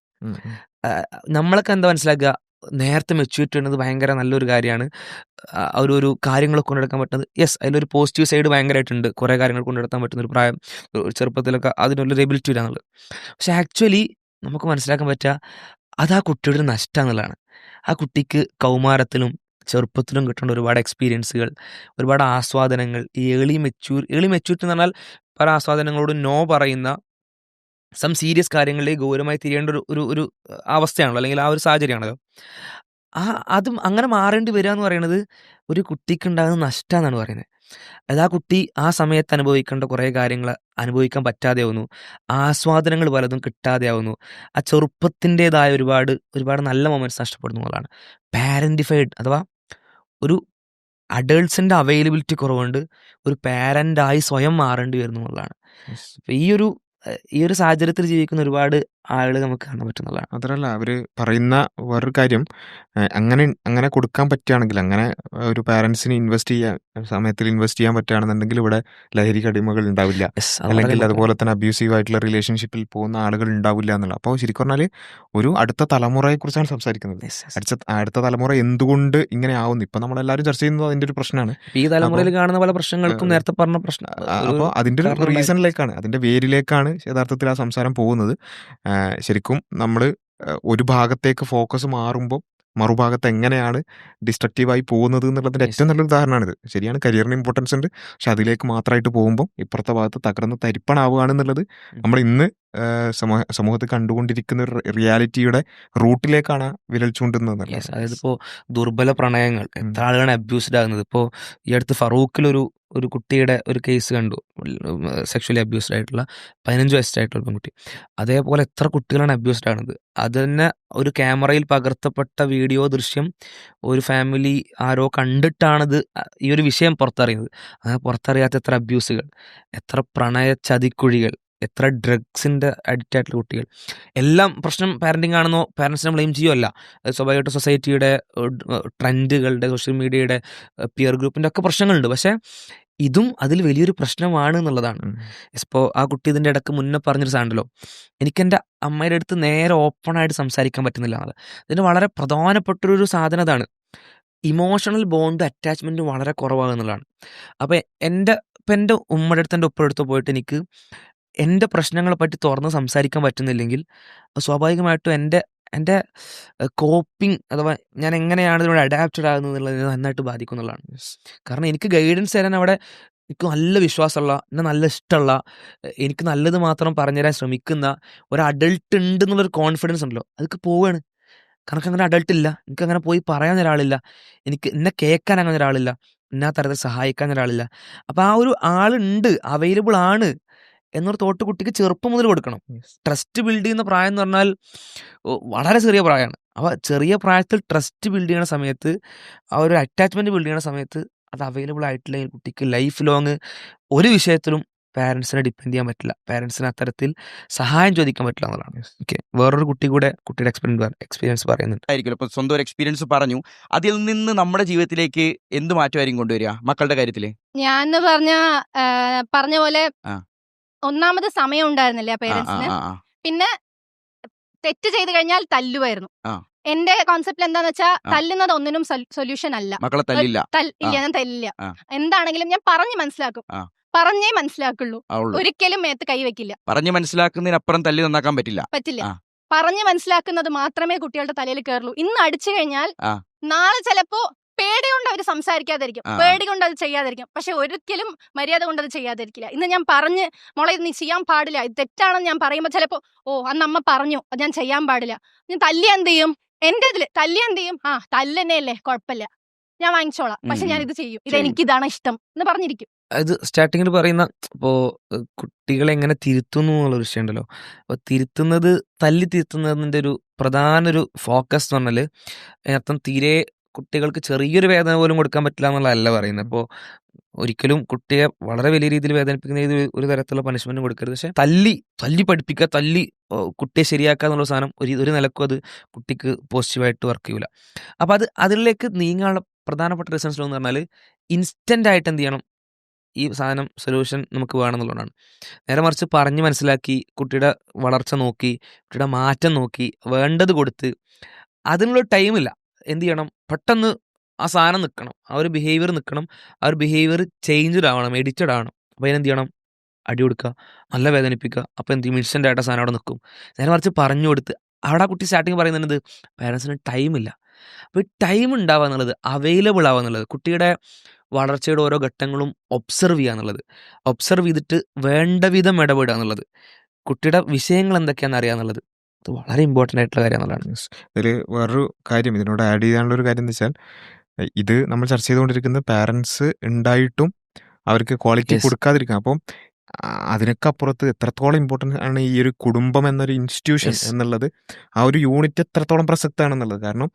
നമ്മളൊക്കെ എന്താ മനസ്സിലാക്കുക നേരത്തെ മെച്യൂരിറ്റി വരുന്നത് ഭയങ്കര നല്ലൊരു കാര്യമാണ്. ഒരു ഒരു കാര്യങ്ങളൊക്കെ കൊണ്ടെടുക്കാൻ പറ്റുന്നത്. യെസ് അതിലൊരു പോസിറ്റീവ് സൈഡ് ഭയങ്കരമായിട്ടുണ്ട് കുറേ കാര്യങ്ങൾ കൊണ്ടെടുക്കാൻ പറ്റുന്ന ഒരു പ്രായം ചെറുപ്പത്തിലൊക്കെ അതിനുള്ളൊരു എബിലിറ്റി ഇല്ലാന്നുള്ളത്. പക്ഷെ ആക്ച്വലി നമുക്ക് മനസ്സിലാക്കാൻ പറ്റുക അത് ആ കുട്ടിയുടെ ഒരു നഷ്ടമാണെന്നുള്ളതാണ് ആ കുട്ടിക്ക് കൗമാരത്തിലും ചെറുപ്പത്തിലും കിട്ടേണ്ട ഒരുപാട് എക്സ്പീരിയൻസുകൾ ഒരുപാട് ആസ്വാദനങ്ങൾ ഈ ഏളി മെച്യൂർ ഏളി മെച്യൂരിറ്റി എന്ന് പറഞ്ഞാൽ പല ആസ്വാദനങ്ങളോട് നോ പറയുന്ന സം സീരിയസ് കാര്യങ്ങളിലേക്ക് ഗൗരവമായി തിരിയേണ്ട ഒരു ഒരു ഒരു അവസ്ഥയാണല്ലോ അല്ലെങ്കിൽ ആ ഒരു സാഹചര്യമാണല്ലോ. ആ അതും അങ്ങനെ മാറേണ്ടി വരിക എന്ന് പറയുന്നത് ഒരു കുട്ടിക്ക് ഉണ്ടാകുന്ന നഷ്ടമെന്നാണ് പറയുന്നത്. അത് ആ കുട്ടി ആ സമയത്ത് അനുഭവിക്കേണ്ട കുറേ കാര്യങ്ങൾ അനുഭവിക്കാൻ പറ്റാതെ ആവുന്നു. ആസ്വാദനങ്ങൾ പലതും കിട്ടാതെ ആവുന്നു. ആ ചെറുപ്പത്തിന്റെതായ ഒരുപാട് ഒരുപാട് നല്ല മൊമെന്റ്സ് നഷ്ടപ്പെടുന്നു എന്നുള്ളതാണ്. പാരന്റിഫൈഡ് അഥവാ ഒരു അഡൾട്ട്സിന്റെ അവൈലബിലിറ്റി കുറവുണ്ട് ഒരു പാരന്റായി സ്വയം മാറേണ്ടി വരുന്നു എന്നുള്ളതാണ്. ഈ ഒരു ഈ ഒരു സാഹചര്യത്തിൽ ജീവിക്കുന്ന ഒരുപാട് ആളുകൾ നമുക്ക് കാണാൻ പറ്റുന്നതാണ്. അതല്ല അവർ പറയുന്ന വേറൊരു കാര്യം അങ്ങനെ അങ്ങനെ കൊടുക്കാൻ പറ്റുകയാണെങ്കിൽ അങ്ങനെ ഒരു പാരന്റ്സിന് ഇൻവെസ്റ്റ് ചെയ്യാൻ സമയത്തിൽ ഇൻവെസ്റ്റ് ചെയ്യാൻ പറ്റുകയാണെന്നുണ്ടെങ്കിൽ ഇവിടെ ലഹരി കടിമകൾ ഉണ്ടാവില്ല. അല്ലെങ്കിൽ അതുപോലെ തന്നെ അബ്യൂസീവ് ആയിട്ടുള്ള റിലേഷൻഷിപ്പിൽ പോകുന്ന ആളുകൾ ഉണ്ടാവില്ല എന്നുള്ള. അപ്പോൾ ശരിക്കും പറഞ്ഞാൽ ഒരു അടുത്ത തലമുറയെ കുറിച്ചാണ് സംസാരിക്കുന്നത്. അടുത്ത അടുത്ത തലമുറ എന്തുകൊണ്ട് ഇങ്ങനെ ആവുന്നു? ഇപ്പൊ നമ്മളെല്ലാവരും ചർച്ച ചെയ്യുന്നത് അതിന്റെ ഒരു പ്രശ്നമാണ്. ഈ തലമുറയിൽ കാണുന്ന പല പ്രശ്നങ്ങൾക്കും നേരത്തെ പറഞ്ഞ പ്രശ്നം അപ്പോൾ അതിന്റെ ഒരു റീസണിലേക്കാണ് അതിന്റെ വേരിലേക്കാണ് യഥാർത്ഥത്തിൽ ആ സംസാരം പോകുന്നത്. ശരിക്കും നമ്മൾ ഒരു ഭാഗത്തേക്ക് ഫോക്കസ് മാറുമ്പോൾ മറുഭാഗത്ത് എങ്ങനെയാണ് ഡിസ്ട്രക്റ്റീവായി പോകുന്നത് എന്നുള്ളതിന്റെ. ഏറ്റവും നല്ലൊരു ഉദാഹരണമാണിത്. ശരിയാണ് കരിയറിന് ഇമ്പോർട്ടൻസ് ഉണ്ട്. പക്ഷെ അതിലേക്ക് മാത്രമായിട്ട് പോകുമ്പോൾ ഇപ്പുറത്തെ ഭാഗത്ത് തകർന്ന് തരിപ്പണാവുകയാണെന്നുള്ളത് നമ്മൾ ഇന്ന് സമൂഹ സമൂഹത്തിൽ കണ്ടുകൊണ്ടിരിക്കുന്ന ഒരു റിയാലിറ്റിയുടെ റൂട്ടിലേക്കാണ് വിരൽ ചൂണ്ടുന്നത് അതായത് ഇപ്പോൾ ദുർബല പ്രണയങ്ങൾ എത്ര ആളുകളാണ് അബ്യൂസ്ഡ് ആകുന്നത്? ഇപ്പോൾ ഈ അടുത്ത് ഫറൂഖിലൊരു ഒരു കുട്ടിയുടെ ഒരു കേസ് കണ്ടു. സെക്ഷലി അബ്യൂസ്ഡ് ആയിട്ടുള്ള പതിനഞ്ച് വയസ്സായിട്ടുള്ള പെൺകുട്ടി. അതേപോലെ എത്ര കുട്ടികളാണ് അബ്യൂസ്ഡ് ആണത് അത് തന്നെ ഒരു ക്യാമറയിൽ പകർത്തപ്പെട്ട വീഡിയോ ദൃശ്യം ഒരു ഫാമിലി ആരോ കണ്ടിട്ടാണത് ഈ ഒരു വിഷയം പുറത്തറിയുന്നത്. അങ്ങനെ പുറത്തറിയാത്ത എത്ര അബ്യൂസുകൾ എത്ര പ്രണയ ചതിക്കുഴികൾ എത്ര ഡ്രഗ്സിന്റെ അഡിക്റ്റ് ആയിട്ടുള്ള കുട്ടികൾ. എല്ലാം പ്രശ്നം പാരന്റിങ് ആണെന്നോ പാരൻസിനെ ബ്ലെയിം ചെയ്യുമല്ല സ്വാഭാവികമായിട്ട് സൊസൈറ്റിയുടെ ട്രെൻഡുകളുടെ സോഷ്യൽ മീഡിയയുടെ പിയർ ഗ്രൂപ്പിന്റെ ഒക്കെ പ്രശ്നങ്ങളുണ്ട്. പക്ഷേ ഇതും അതിൽ വലിയൊരു പ്രശ്നമാണ് എന്നുള്ളതാണ്. ഇപ്പോൾ ആ കുട്ടി ഇതിന്റെ ഇടയ്ക്ക് മുന്നേ പറഞ്ഞൊരു സാധനമല്ലോ എനിക്കെന്റെ അമ്മയുടെ അടുത്ത് നേരെ ഓപ്പണായിട്ട് സംസാരിക്കാൻ പറ്റുന്നില്ല എന്നുള്ളത്. ഇതിന് വളരെ പ്രധാനപ്പെട്ടൊരു സാധനം അതാണ്. ഇമോഷണൽ ബോണ്ട് അറ്റാച്ച്മെന്റ് വളരെ കുറവാണ് എന്നുള്ളതാണ്. അപ്പോൾ എന്റെ ഇപ്പം എന്റെ ഉമ്മയുടെ അടുത്ത് എന്റെ ഒപ്പം എടുത്ത് പോയിട്ട് എനിക്ക് എന്റെ പ്രശ്നങ്ങളെ പറ്റി തുറന്ന് സംസാരിക്കാൻ പറ്റുന്നില്ലെങ്കിൽ സ്വാഭാവികമായിട്ടും എന്റെ എന്റെ കോപ്പിംഗ് അഥവാ ഞാൻ എങ്ങനെയാണ് ഇതിനോട് അഡാപ്റ്റഡ് ആകുന്നത് എന്നുള്ളത് നന്നായിട്ട് ബാധിക്കും എന്നുള്ളതാണ് കാരണം എനിക്ക് ഗൈഡൻസ് തരാൻ അവിടെ എനിക്ക് നല്ല വിശ്വാസമുള്ള എന്നെ നല്ല ഇഷ്ടമുള്ള എനിക്ക് നല്ലത് മാത്രം പറഞ്ഞുതരാൻ ശ്രമിക്കുന്ന ഒരു അഡൾട്ട് ഉണ്ട് എന്നുള്ളൊരു കോൺഫിഡൻസ് ഉണ്ടല്ലോ. അതൊക്കെ പോവുകയാണ് കാരണം അങ്ങനെ അഡൾട്ട് ഇല്ല. എനിക്ക് അങ്ങനെ പോയി പറയാൻ ഒരാളില്ല. എനിക്ക് എന്നെ കേൾക്കാൻ അങ്ങനെ ഒരാളില്ല. എന്നാ തരത്തിൽ സഹായിക്കാൻ ഒരാളില്ല. അപ്പോൾ ആ ഒരു ആളുണ്ട്. അവൈലബിൾ ആണ്. എന്നൊരു തോട്ട് കുട്ടിക്ക് ചെറുപ്പം മുതൽ കൊടുക്കണം. ട്രസ്റ്റ് ബിൽഡ് ചെയ്യുന്ന പ്രായം എന്ന് പറഞ്ഞാൽ വളരെ ചെറിയ പ്രായമാണ്. അപ്പോൾ ചെറിയ പ്രായത്തിൽ ട്രസ്റ്റ് ബിൽഡ് ചെയ്യുന്ന സമയത്ത് ആ ഒരു അറ്റാച്ച്മെന്റ് ബിൽഡ് ചെയ്യുന്ന സമയത്ത് അത് അവൈലബിൾ ആയിട്ടില്ലെങ്കിൽ കുട്ടിക്ക് ലൈഫ് ലോങ് ഒരു വിഷയത്തിലും പാരൻസിനെ ഡിപ്പെൻഡ് ചെയ്യാൻ പറ്റില്ല. പാരൻസിന് അത്തരത്തിൽ സഹായം ചോദിക്കാൻ പറ്റില്ല എന്നുള്ളതാണ്. ഓക്കെ വേറൊരു കുട്ടി കൂടെ കുട്ടിയുടെ എക്സ്പീരിയൻസ് എക്സ്പീരിയൻസ് പറയുന്നുണ്ട്. ആയിരിക്കും ഇപ്പോൾ സ്വന്തം ഒരു എക്സ്പീരിയൻസ് പറഞ്ഞു. അതിൽ നിന്ന് നമ്മുടെ ജീവിതത്തിലേക്ക് എന്ത് മാറ്റമായിരിക്കും കൊണ്ടുവരിക? മക്കളുടെ കാര്യത്തിൽ? ഞാൻ പറഞ്ഞ പറഞ്ഞ പോലെ. ഒന്നാമത് സമയം ഉണ്ടായിരുന്നില്ല പേരൻസിന്. പിന്നെ തെറ്റ് ചെയ്ത് കഴിഞ്ഞാൽ തല്ലുമായിരുന്നു. എന്റെ കോൺസെപ്റ്റ് എന്താന്ന് വെച്ചാൽ തല്ലുന്നത് ഒന്നിനും സൊല്യൂഷൻ അല്ല. മക്കളെ തല്ലില്ല. ഇല്ല ഞാൻ തല്ലില്ല. എന്താണെങ്കിലും ഞാൻ പറഞ്ഞ് മനസ്സിലാക്കും. പറഞ്ഞേ മനസ്സിലാക്കുള്ളൂ. ഒരിക്കലും മേത്ത് കൈവെക്കില്ല പറഞ്ഞ് മനസ്സിലാക്കുന്നതിനപ്പുറം തല്ലി നന്നാക്കാൻ പറ്റില്ല. പറ്റില്ല. പറഞ്ഞ് മനസ്സിലാക്കുന്നത് മാത്രമേ കുട്ടികളുടെ തലയിൽ കയറുള്ളൂ ഇന്ന് അടിച്ചു കഴിഞ്ഞാൽ നാളെ ചിലപ്പോ പേടി കൊണ്ട് അവർ സംസാരിക്കാതിരിക്കും. പേടി കൊണ്ട് അത് ചെയ്യാതിരിക്കും. പക്ഷെ ഒരിക്കലും മര്യാദ കൊണ്ട് അത് ചെയ്യാതിരിക്കില്ല. ഇന്ന് ഞാൻ പറഞ്ഞ് മോളെ ഇത് നീ ചെയ്യാൻ പാടില്ല. ഇത് തെറ്റാണെന്ന് ഞാൻ പറയുമ്പോൾ ചിലപ്പോ ഓ അന്ന് അമ്മ പറഞ്ഞു അത് ഞാൻ ചെയ്യാൻ പാടില്ല. ഞാൻ തല്ലി എന്ത് ചെയ്യും? എന്റെ ഇതിൽ തല്ലി എന്ത് ചെയ്യും? ആ തല്ലെന്നെയല്ലേ കുഴപ്പമില്ല ഞാൻ വാങ്ങിച്ചോളാം. പക്ഷെ ഞാൻ ഇത് ചെയ്യും. ഇത് എനിക്ക് ഇതാണ് ഇഷ്ടം എന്ന് പറഞ്ഞിരിക്കും. അത് സ്റ്റാർട്ടിങ്ങിൽ പറയുന്ന ഇപ്പോൾ കുട്ടികളെ എങ്ങനെ തിരുത്തുന്നു എന്നുള്ള വിഷയം ഉണ്ടല്ലോ. അപ്പോൾ തിരുത്തുന്നത് തല്ലി തിരുത്തുന്നതിന്റെ ഒരു പ്രധാന ഒരു ഫോക്കസ് എന്ന് പറഞ്ഞാൽ അതിനർത്ഥം തീരെ കുട്ടികൾക്ക് ചെറിയൊരു വേദന പോലും കൊടുക്കാൻ പറ്റില്ല എന്നുള്ളതല്ല പറയുന്നത്. അപ്പോൾ ഒരിക്കലും കുട്ടിയെ വളരെ വലിയ രീതിയിൽ വേദനിപ്പിക്കുന്ന രീതിയിൽ ഒരു തരത്തിലുള്ള പണിഷ്മെന്റ് കൊടുക്കരുത്. പക്ഷെ തല്ലി തല്ലി പഠിപ്പിക്കുക തല്ലി കുട്ടിയെ ശരിയാക്കുക എന്നുള്ള സാധനം ഒരു ഒരു നിലക്കും അത് കുട്ടിക്ക് പോസിറ്റീവായിട്ട് വർക്ക് ചെയ്യൂല. അപ്പം അത് അതിലേക്ക് നീങ്ങാനുള്ള പ്രധാനപ്പെട്ട റീസൺസ് എന്ന് പറഞ്ഞാൽ ഇൻസ്റ്റന്റ് ആയിട്ട് എന്ത് ചെയ്യണം? ഈ സാധനം സൊല്യൂഷൻ നമുക്ക് വേണമെന്നുള്ളതാണ് നേരെ മറിച്ച് പറഞ്ഞ് മനസ്സിലാക്കി കുട്ടിയുടെ വളർച്ച നോക്കി കുട്ടിയുടെ മാറ്റം നോക്കി വേണ്ടത് കൊടുത്ത് അതിനുള്ള ടൈമില്ല എന്ത് ചെയ്യണം? പെട്ടെന്ന് ആ സാധനം നിൽക്കണം. ആ ഒരു ബിഹേവിയർ നിൽക്കണം. ആ ഒരു ബിഹേവിയർ ചേഞ്ച്ഡ് ആവണം എഡിറ്റഡ് ആവണം. അപ്പോൾ അതിനെന്ത് ചെയ്യണം? അടി കൊടുക്കുക നല്ല വേദനിപ്പിക്കുക. അപ്പോൾ എന്ത് ചെയ്യും? ഇൻസ്റ്റന്റ് ആയിട്ട് സാധനം അവിടെ നിൽക്കും. നേരെ മറിച്ച് പറഞ്ഞു കൊടുത്ത് അവിടെ കുട്ടി സ്റ്റാർട്ടിങ് പറയുന്നത് പാരൻസിന് ടൈമില്ല അപ്പോൾ ഈ ടൈം ഉണ്ടാവുക എന്നുള്ളത് അവൈലബിൾ ആവുക എന്നുള്ളത് കുട്ടിയുടെ വളർച്ചയുടെ ഓരോ ഘട്ടങ്ങളും ഒബ്സർവ് ചെയ്യുക എന്നുള്ളത് ഒബ്സർവ് ചെയ്തിട്ട് വേണ്ട വിധം ഇടപെടുക എന്നുള്ളത് കുട്ടിയുടെ വിഷയങ്ങൾ എന്തൊക്കെയാണെന്ന് അറിയുക എന്നുള്ളത് അത് വളരെ ഇമ്പോർട്ടന്റ് ആയിട്ടുള്ള കാര്യം എന്നുള്ളതാണ് ഇതിൽ വേറൊരു കാര്യം ഇതിനോട് ആഡ് ചെയ്യാനുള്ള ഒരു കാര്യം എന്ന് വെച്ചാൽ ഇത് നമ്മൾ ചർച്ച ചെയ്തുകൊണ്ടിരിക്കുന്നത് പാരൻസ് ഉണ്ടായിട്ടും അവർക്ക് ക്വാളിറ്റി കൊടുക്കാതിരിക്കാം. അപ്പം അതിനൊക്കെ അപ്പുറത്ത് എത്രത്തോളം ഇമ്പോർട്ടന്റ് ആണ് ഈ ഒരു കുടുംബം എന്നൊരു ഇൻസ്റ്റിറ്റ്യൂഷൻ എന്നുള്ളത് ആ ഒരു യൂണിറ്റ് എത്രത്തോളം പ്രസക്തമാണെന്നുള്ളത്. കാരണം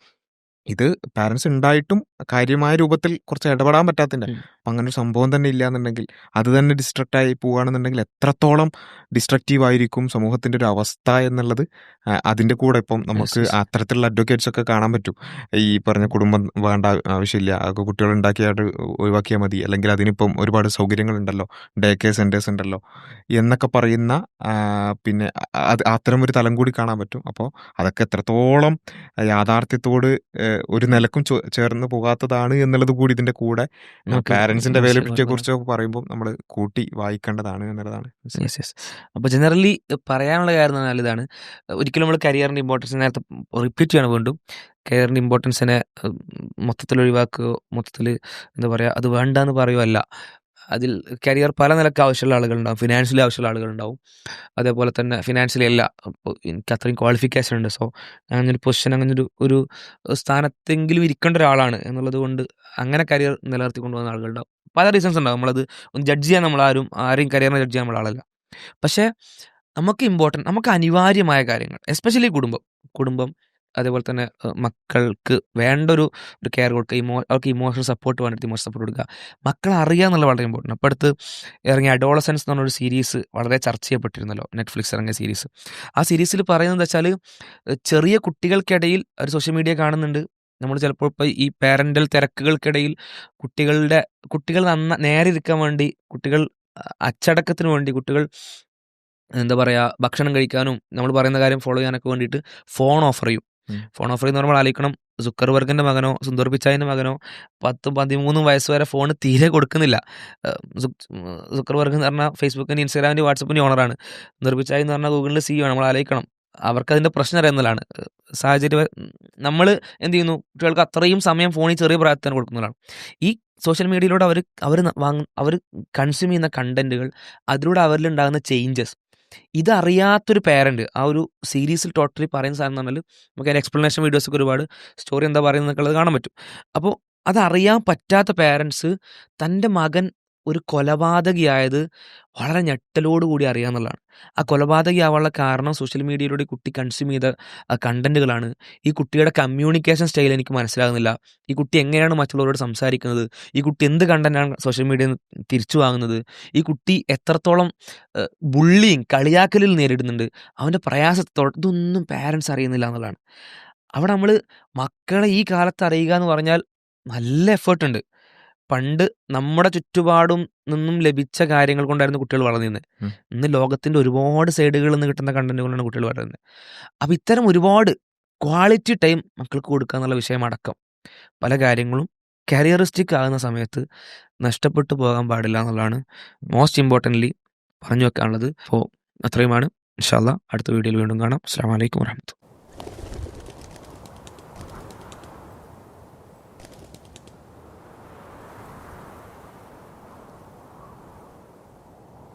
ഇത് പാരൻസ് ഉണ്ടായിട്ടും കാര്യമായ രൂപത്തിൽ കുറച്ച് ഇടപെടാൻ പറ്റാത്തതിന്റെ ഉം. അപ്പം അങ്ങനെ ഒരു സംഭവം തന്നെ ഇല്ലാന്നുണ്ടെങ്കിൽ അത് തന്നെ ഡിസ്ട്രക്റ്റ് ആയി പോവുകയാണെന്നുണ്ടെങ്കിൽ എത്രത്തോളം ഡിസ്ട്രക്റ്റീവ് ആയിരിക്കും സമൂഹത്തിന്റെ ഒരു അവസ്ഥ എന്നുള്ളത് അതിന്റെ അതിന്റെ കൂടെ ഇപ്പം നമുക്ക്. അത്തരത്തിലുള്ള അഡ്വക്കേറ്റ്സ് ഒക്കെ കാണാൻ പറ്റും ഈ പറഞ്ഞ കുടുംബം വേണ്ട ആവശ്യമില്ല അതൊക്കെ കുട്ടികൾ ഉണ്ടാക്കിയായിട്ട് ഒഴിവാക്കിയാൽ മതി അല്ലെങ്കിൽ അതിനിപ്പം ഒരുപാട് സൗകര്യങ്ങളുണ്ടല്ലോ ഡേ കെയർ സെന്റേഴ്സ് ഉണ്ടല്ലോ എന്നൊക്കെ പറയുന്ന പിന്നെ അത് അത്തരം ഒരു തലം കൂടി കാണാൻ പറ്റും അപ്പോൾ അതൊക്കെ എത്രത്തോളം യാഥാർത്ഥ്യത്തോട് ഒരു നിലക്കും ചേർന്ന് പോകാത്തതാണ് എന്നുള്ളത് കൂടി ഇതിന്റെ കൂടെ. പാരന്റ്സിന്റെ അവൈലബിലിറ്റിയെ കുറിച്ച് പറയുമ്പോൾ നമ്മൾ കൂട്ടി വായിക്കേണ്ടതാണ് എന്നുള്ളതാണ്. അപ്പോൾ ജനറലി പറയാനുള്ള കാര്യം എന്ന് പറഞ്ഞാൽ ഇതാണ്. ഒരിക്കലും നമ്മൾ കരിയറിന്റെ ഇമ്പോർട്ടൻസ് നേരത്തെ റിപ്പീറ്റ് ചെയ്യണം വീണ്ടും. കരിയറിന്റെ ഇമ്പോർട്ടൻസിനെ മൊത്തത്തിൽ ഒഴിവാക്കുകയോ മൊത്തത്തിൽ എന്താ പറയുക അത് വേണ്ട എന്ന് പറയുമല്ല അതിൽ കരിയർ പല നിലയ്ക്ക് ആവശ്യമുള്ള ആളുകളുണ്ടാവും. ഫിനാൻഷ്യലി ആവശ്യമുള്ള ആളുകളുണ്ടാവും. അതേപോലെ തന്നെ ഫിനാൻഷ്യലി അല്ല. അപ്പോൾ എനിക്ക് അത്രയും ക്വാളിഫിക്കേഷൻ ഉണ്ട്. സോ അങ്ങനൊരു പൊസിഷൻ അങ്ങനൊരു ഒരു സ്ഥാനത്തെങ്കിലും ഇരിക്കേണ്ട ഒരാളാണ് എന്നുള്ളത് കൊണ്ട് അങ്ങനെ കരിയർ നിലനിർത്തി കൊണ്ടുവന്ന ആളുകളുണ്ടാവും. പല റീസൺസ് ഉണ്ടാവും. നമ്മളത് ഒന്ന് ജഡ്ജ് ചെയ്യാൻ ആരും ആരെയും കരിയറിനെ ജഡ്ജ് ചെയ്യാൻ നമ്മളാളല്ല പക്ഷേ നമുക്ക് ഇമ്പോർട്ടന്റ് നമുക്ക് അനിവാര്യമായ കാര്യങ്ങൾ എസ്പെഷ്യലി കുടുംബം. കുടുംബം അതേപോലെ തന്നെ മക്കൾക്ക് വേണ്ട ഒരു ഒരു കെയർ കൊടുക്കുക ഇമോ അവർക്ക് ഇമോഷണൽ സപ്പോർട്ട് വേണ്ടിയിട്ട് ഇമോഷണൽ സപ്പോർട്ട് കൊടുക്കുക. മക്കളെ അറിയുക എന്നുള്ളത് വളരെ ഇമ്പോർട്ടന്റ് അപ്പോൾ അടുത്ത് ഇറങ്ങിയ അഡോളസൻസ് എന്ന് പറഞ്ഞൊരു സീരീസ് വളരെ ചർച്ച ചെയ്യപ്പെട്ടിരുന്നല്ലോ നെറ്റ്ഫ്ലിക്സ് ഇറങ്ങിയ സീരീസ് ആ സീരീസിൽ പറയുന്നത് വെച്ചാൽ ചെറിയ കുട്ടികൾക്കിടയിൽ ഒരു സോഷ്യൽ മീഡിയ കാണുന്നുണ്ട്. നമ്മൾ ചിലപ്പോൾ ഇപ്പോൾ ഈ പാരന്റൽ തിരക്കുകൾക്കിടയിൽ കുട്ടികളുടെ കുട്ടികൾ നന്ന നേരെ ഇരിക്കാൻ വേണ്ടി കുട്ടികൾ അച്ചടക്കത്തിന് വേണ്ടി കുട്ടികൾ എന്താ പറയുക ഭക്ഷണം കഴിക്കാനും നമ്മൾ പറയുന്ന കാര്യം ഫോളോ ചെയ്യാനൊക്കെ വേണ്ടിയിട്ട് ഫോൺ ഓഫർ ചെയ്യും. ഫോൺ ഓഫർ ചെയ്യുന്ന നമ്മൾ ആലോചിക്കണം സുക്കർബർഗിന്റെ മകനോ സുന്ദർ പിച്ചായിന്റെ മകനോ പത്ത് പതിമൂന്നും വയസ്സ് വരെ ഫോൺ തീരെ കൊടുക്കുന്നില്ല. സുക്കർബർഗ് എന്ന് പറഞ്ഞാൽ ഫേസ്ബുക്കിന്റെ ഇൻസ്റ്റാഗ്രാമിന്റെ വാട്സപ്പിന്റെ ഓണറാണ്. സുന്ദർ പിച്ചായി എന്ന് പറഞ്ഞാൽ ഗൂഗിളിന്റെ സിഇഒ നമ്മൾ ആലോചിക്കണം. അവർക്ക് അതിന്റെ പ്രശ്നം അറിയുന്നതാണ് സാഹചര്യം നമ്മൾ എന്ത് ചെയ്യുന്നു? കുട്ടികൾക്ക് അത്രയും സമയം ഫോണിൽ ചെറിയ പ്രായത്തിൽ തന്നെ കൊടുക്കുന്നതാണ്. ഈ സോഷ്യൽ മീഡിയയിലൂടെ അവർ അവർ വാങ്ങ അവർ കൺസ്യൂം ചെയ്യുന്ന കണ്ടന്റുകൾ അതിലൂടെ അവരിലുണ്ടാകുന്ന ചേഞ്ചസ് ഇതറിയാത്തൊരു പേരന്റ് ആ ഒരു സീരീസിൽ ടോട്ടലി പറയുന്ന സാധനം എന്ന് പറഞ്ഞാൽ നമുക്ക് അതിന്റെ എക്സ്പ്ലനേഷൻ വീഡിയോസൊക്കെ ഒരുപാട് സ്റ്റോറി എന്താ പറയുന്നത് ഉള്ളത് കാണാൻ പറ്റും. അപ്പോൾ അതറിയാൻ പറ്റാത്ത പേരൻസ് തന്റെ മകൻ ഒരു കൊലപാതകിയായത് വളരെ ഞെട്ടലോട് കൂടി അറിയാന്നുള്ളതാണ്. ആ കൊലപാതകിയാവാനുള്ള കാരണം സോഷ്യൽ മീഡിയയിലൂടെ കുട്ടി കൺസ്യൂം ചെയ്ത കണ്ടന്റുകളാണ്. ഈ കുട്ടിയുടെ കമ്മ്യൂണിക്കേഷൻ സ്റ്റൈൽ എനിക്ക് മനസ്സിലാകുന്നില്ല. ഈ കുട്ടി എങ്ങനെയാണ് മറ്റുള്ളവരോട് സംസാരിക്കുന്നത്? ഈ കുട്ടി എന്ത് കണ്ടന്റാണ് സോഷ്യൽ മീഡിയയിൽ നിന്ന് തിരിച്ചു വാങ്ങുന്നത്? ഈ കുട്ടി എത്രത്തോളം ബുള്ളിങ് കളിയാക്കലിൽ നേരിടുന്നുണ്ട്? അവന്റെ പ്രയാസത്തോടെ ഇതൊന്നും പാരൻസ് അറിയുന്നില്ല എന്നുള്ളതാണ്. അവിടെ നമ്മൾ മക്കളെ ഈ കാലത്ത് അറിയുക എന്ന് പറഞ്ഞാൽ നല്ല എഫേർട്ട് ഉണ്ട്. പണ്ട് നമ്മുടെ ചുറ്റുപാടും നിന്നും ലഭിച്ച കാര്യങ്ങൾ കൊണ്ടായിരുന്നു കുട്ടികൾ വളർന്നിരുന്നത് ഇന്ന് ലോകത്തിന്റെ ഒരുപാട് സൈഡുകളിൽ നിന്ന് കിട്ടുന്ന കണ്ടന്റ് കൊണ്ടാണ് കുട്ടികൾ വളരുന്നത് അപ്പം ഇത്തരം ഒരുപാട് ക്വാളിറ്റി ടൈം മക്കൾക്ക് കൊടുക്കുക എന്നുള്ള വിഷയമടക്കം പല കാര്യങ്ങളും കരിയറിസ്റ്റിക് ആകുന്ന സമയത്ത് നഷ്ടപ്പെട്ടു പോകാൻ പാടില്ല എന്നുള്ളതാണ് മോസ്റ്റ് ഇമ്പോർട്ടന്റ്ലി പറഞ്ഞു വെക്കാനുള്ളത്. അപ്പോൾ അത്രയുമാണ്. ഇൻഷാല്ല അടുത്ത വീഡിയോയിൽ വീണ്ടും കാണാം. അസ്സാം വലൈക്കും വരഹമത്തു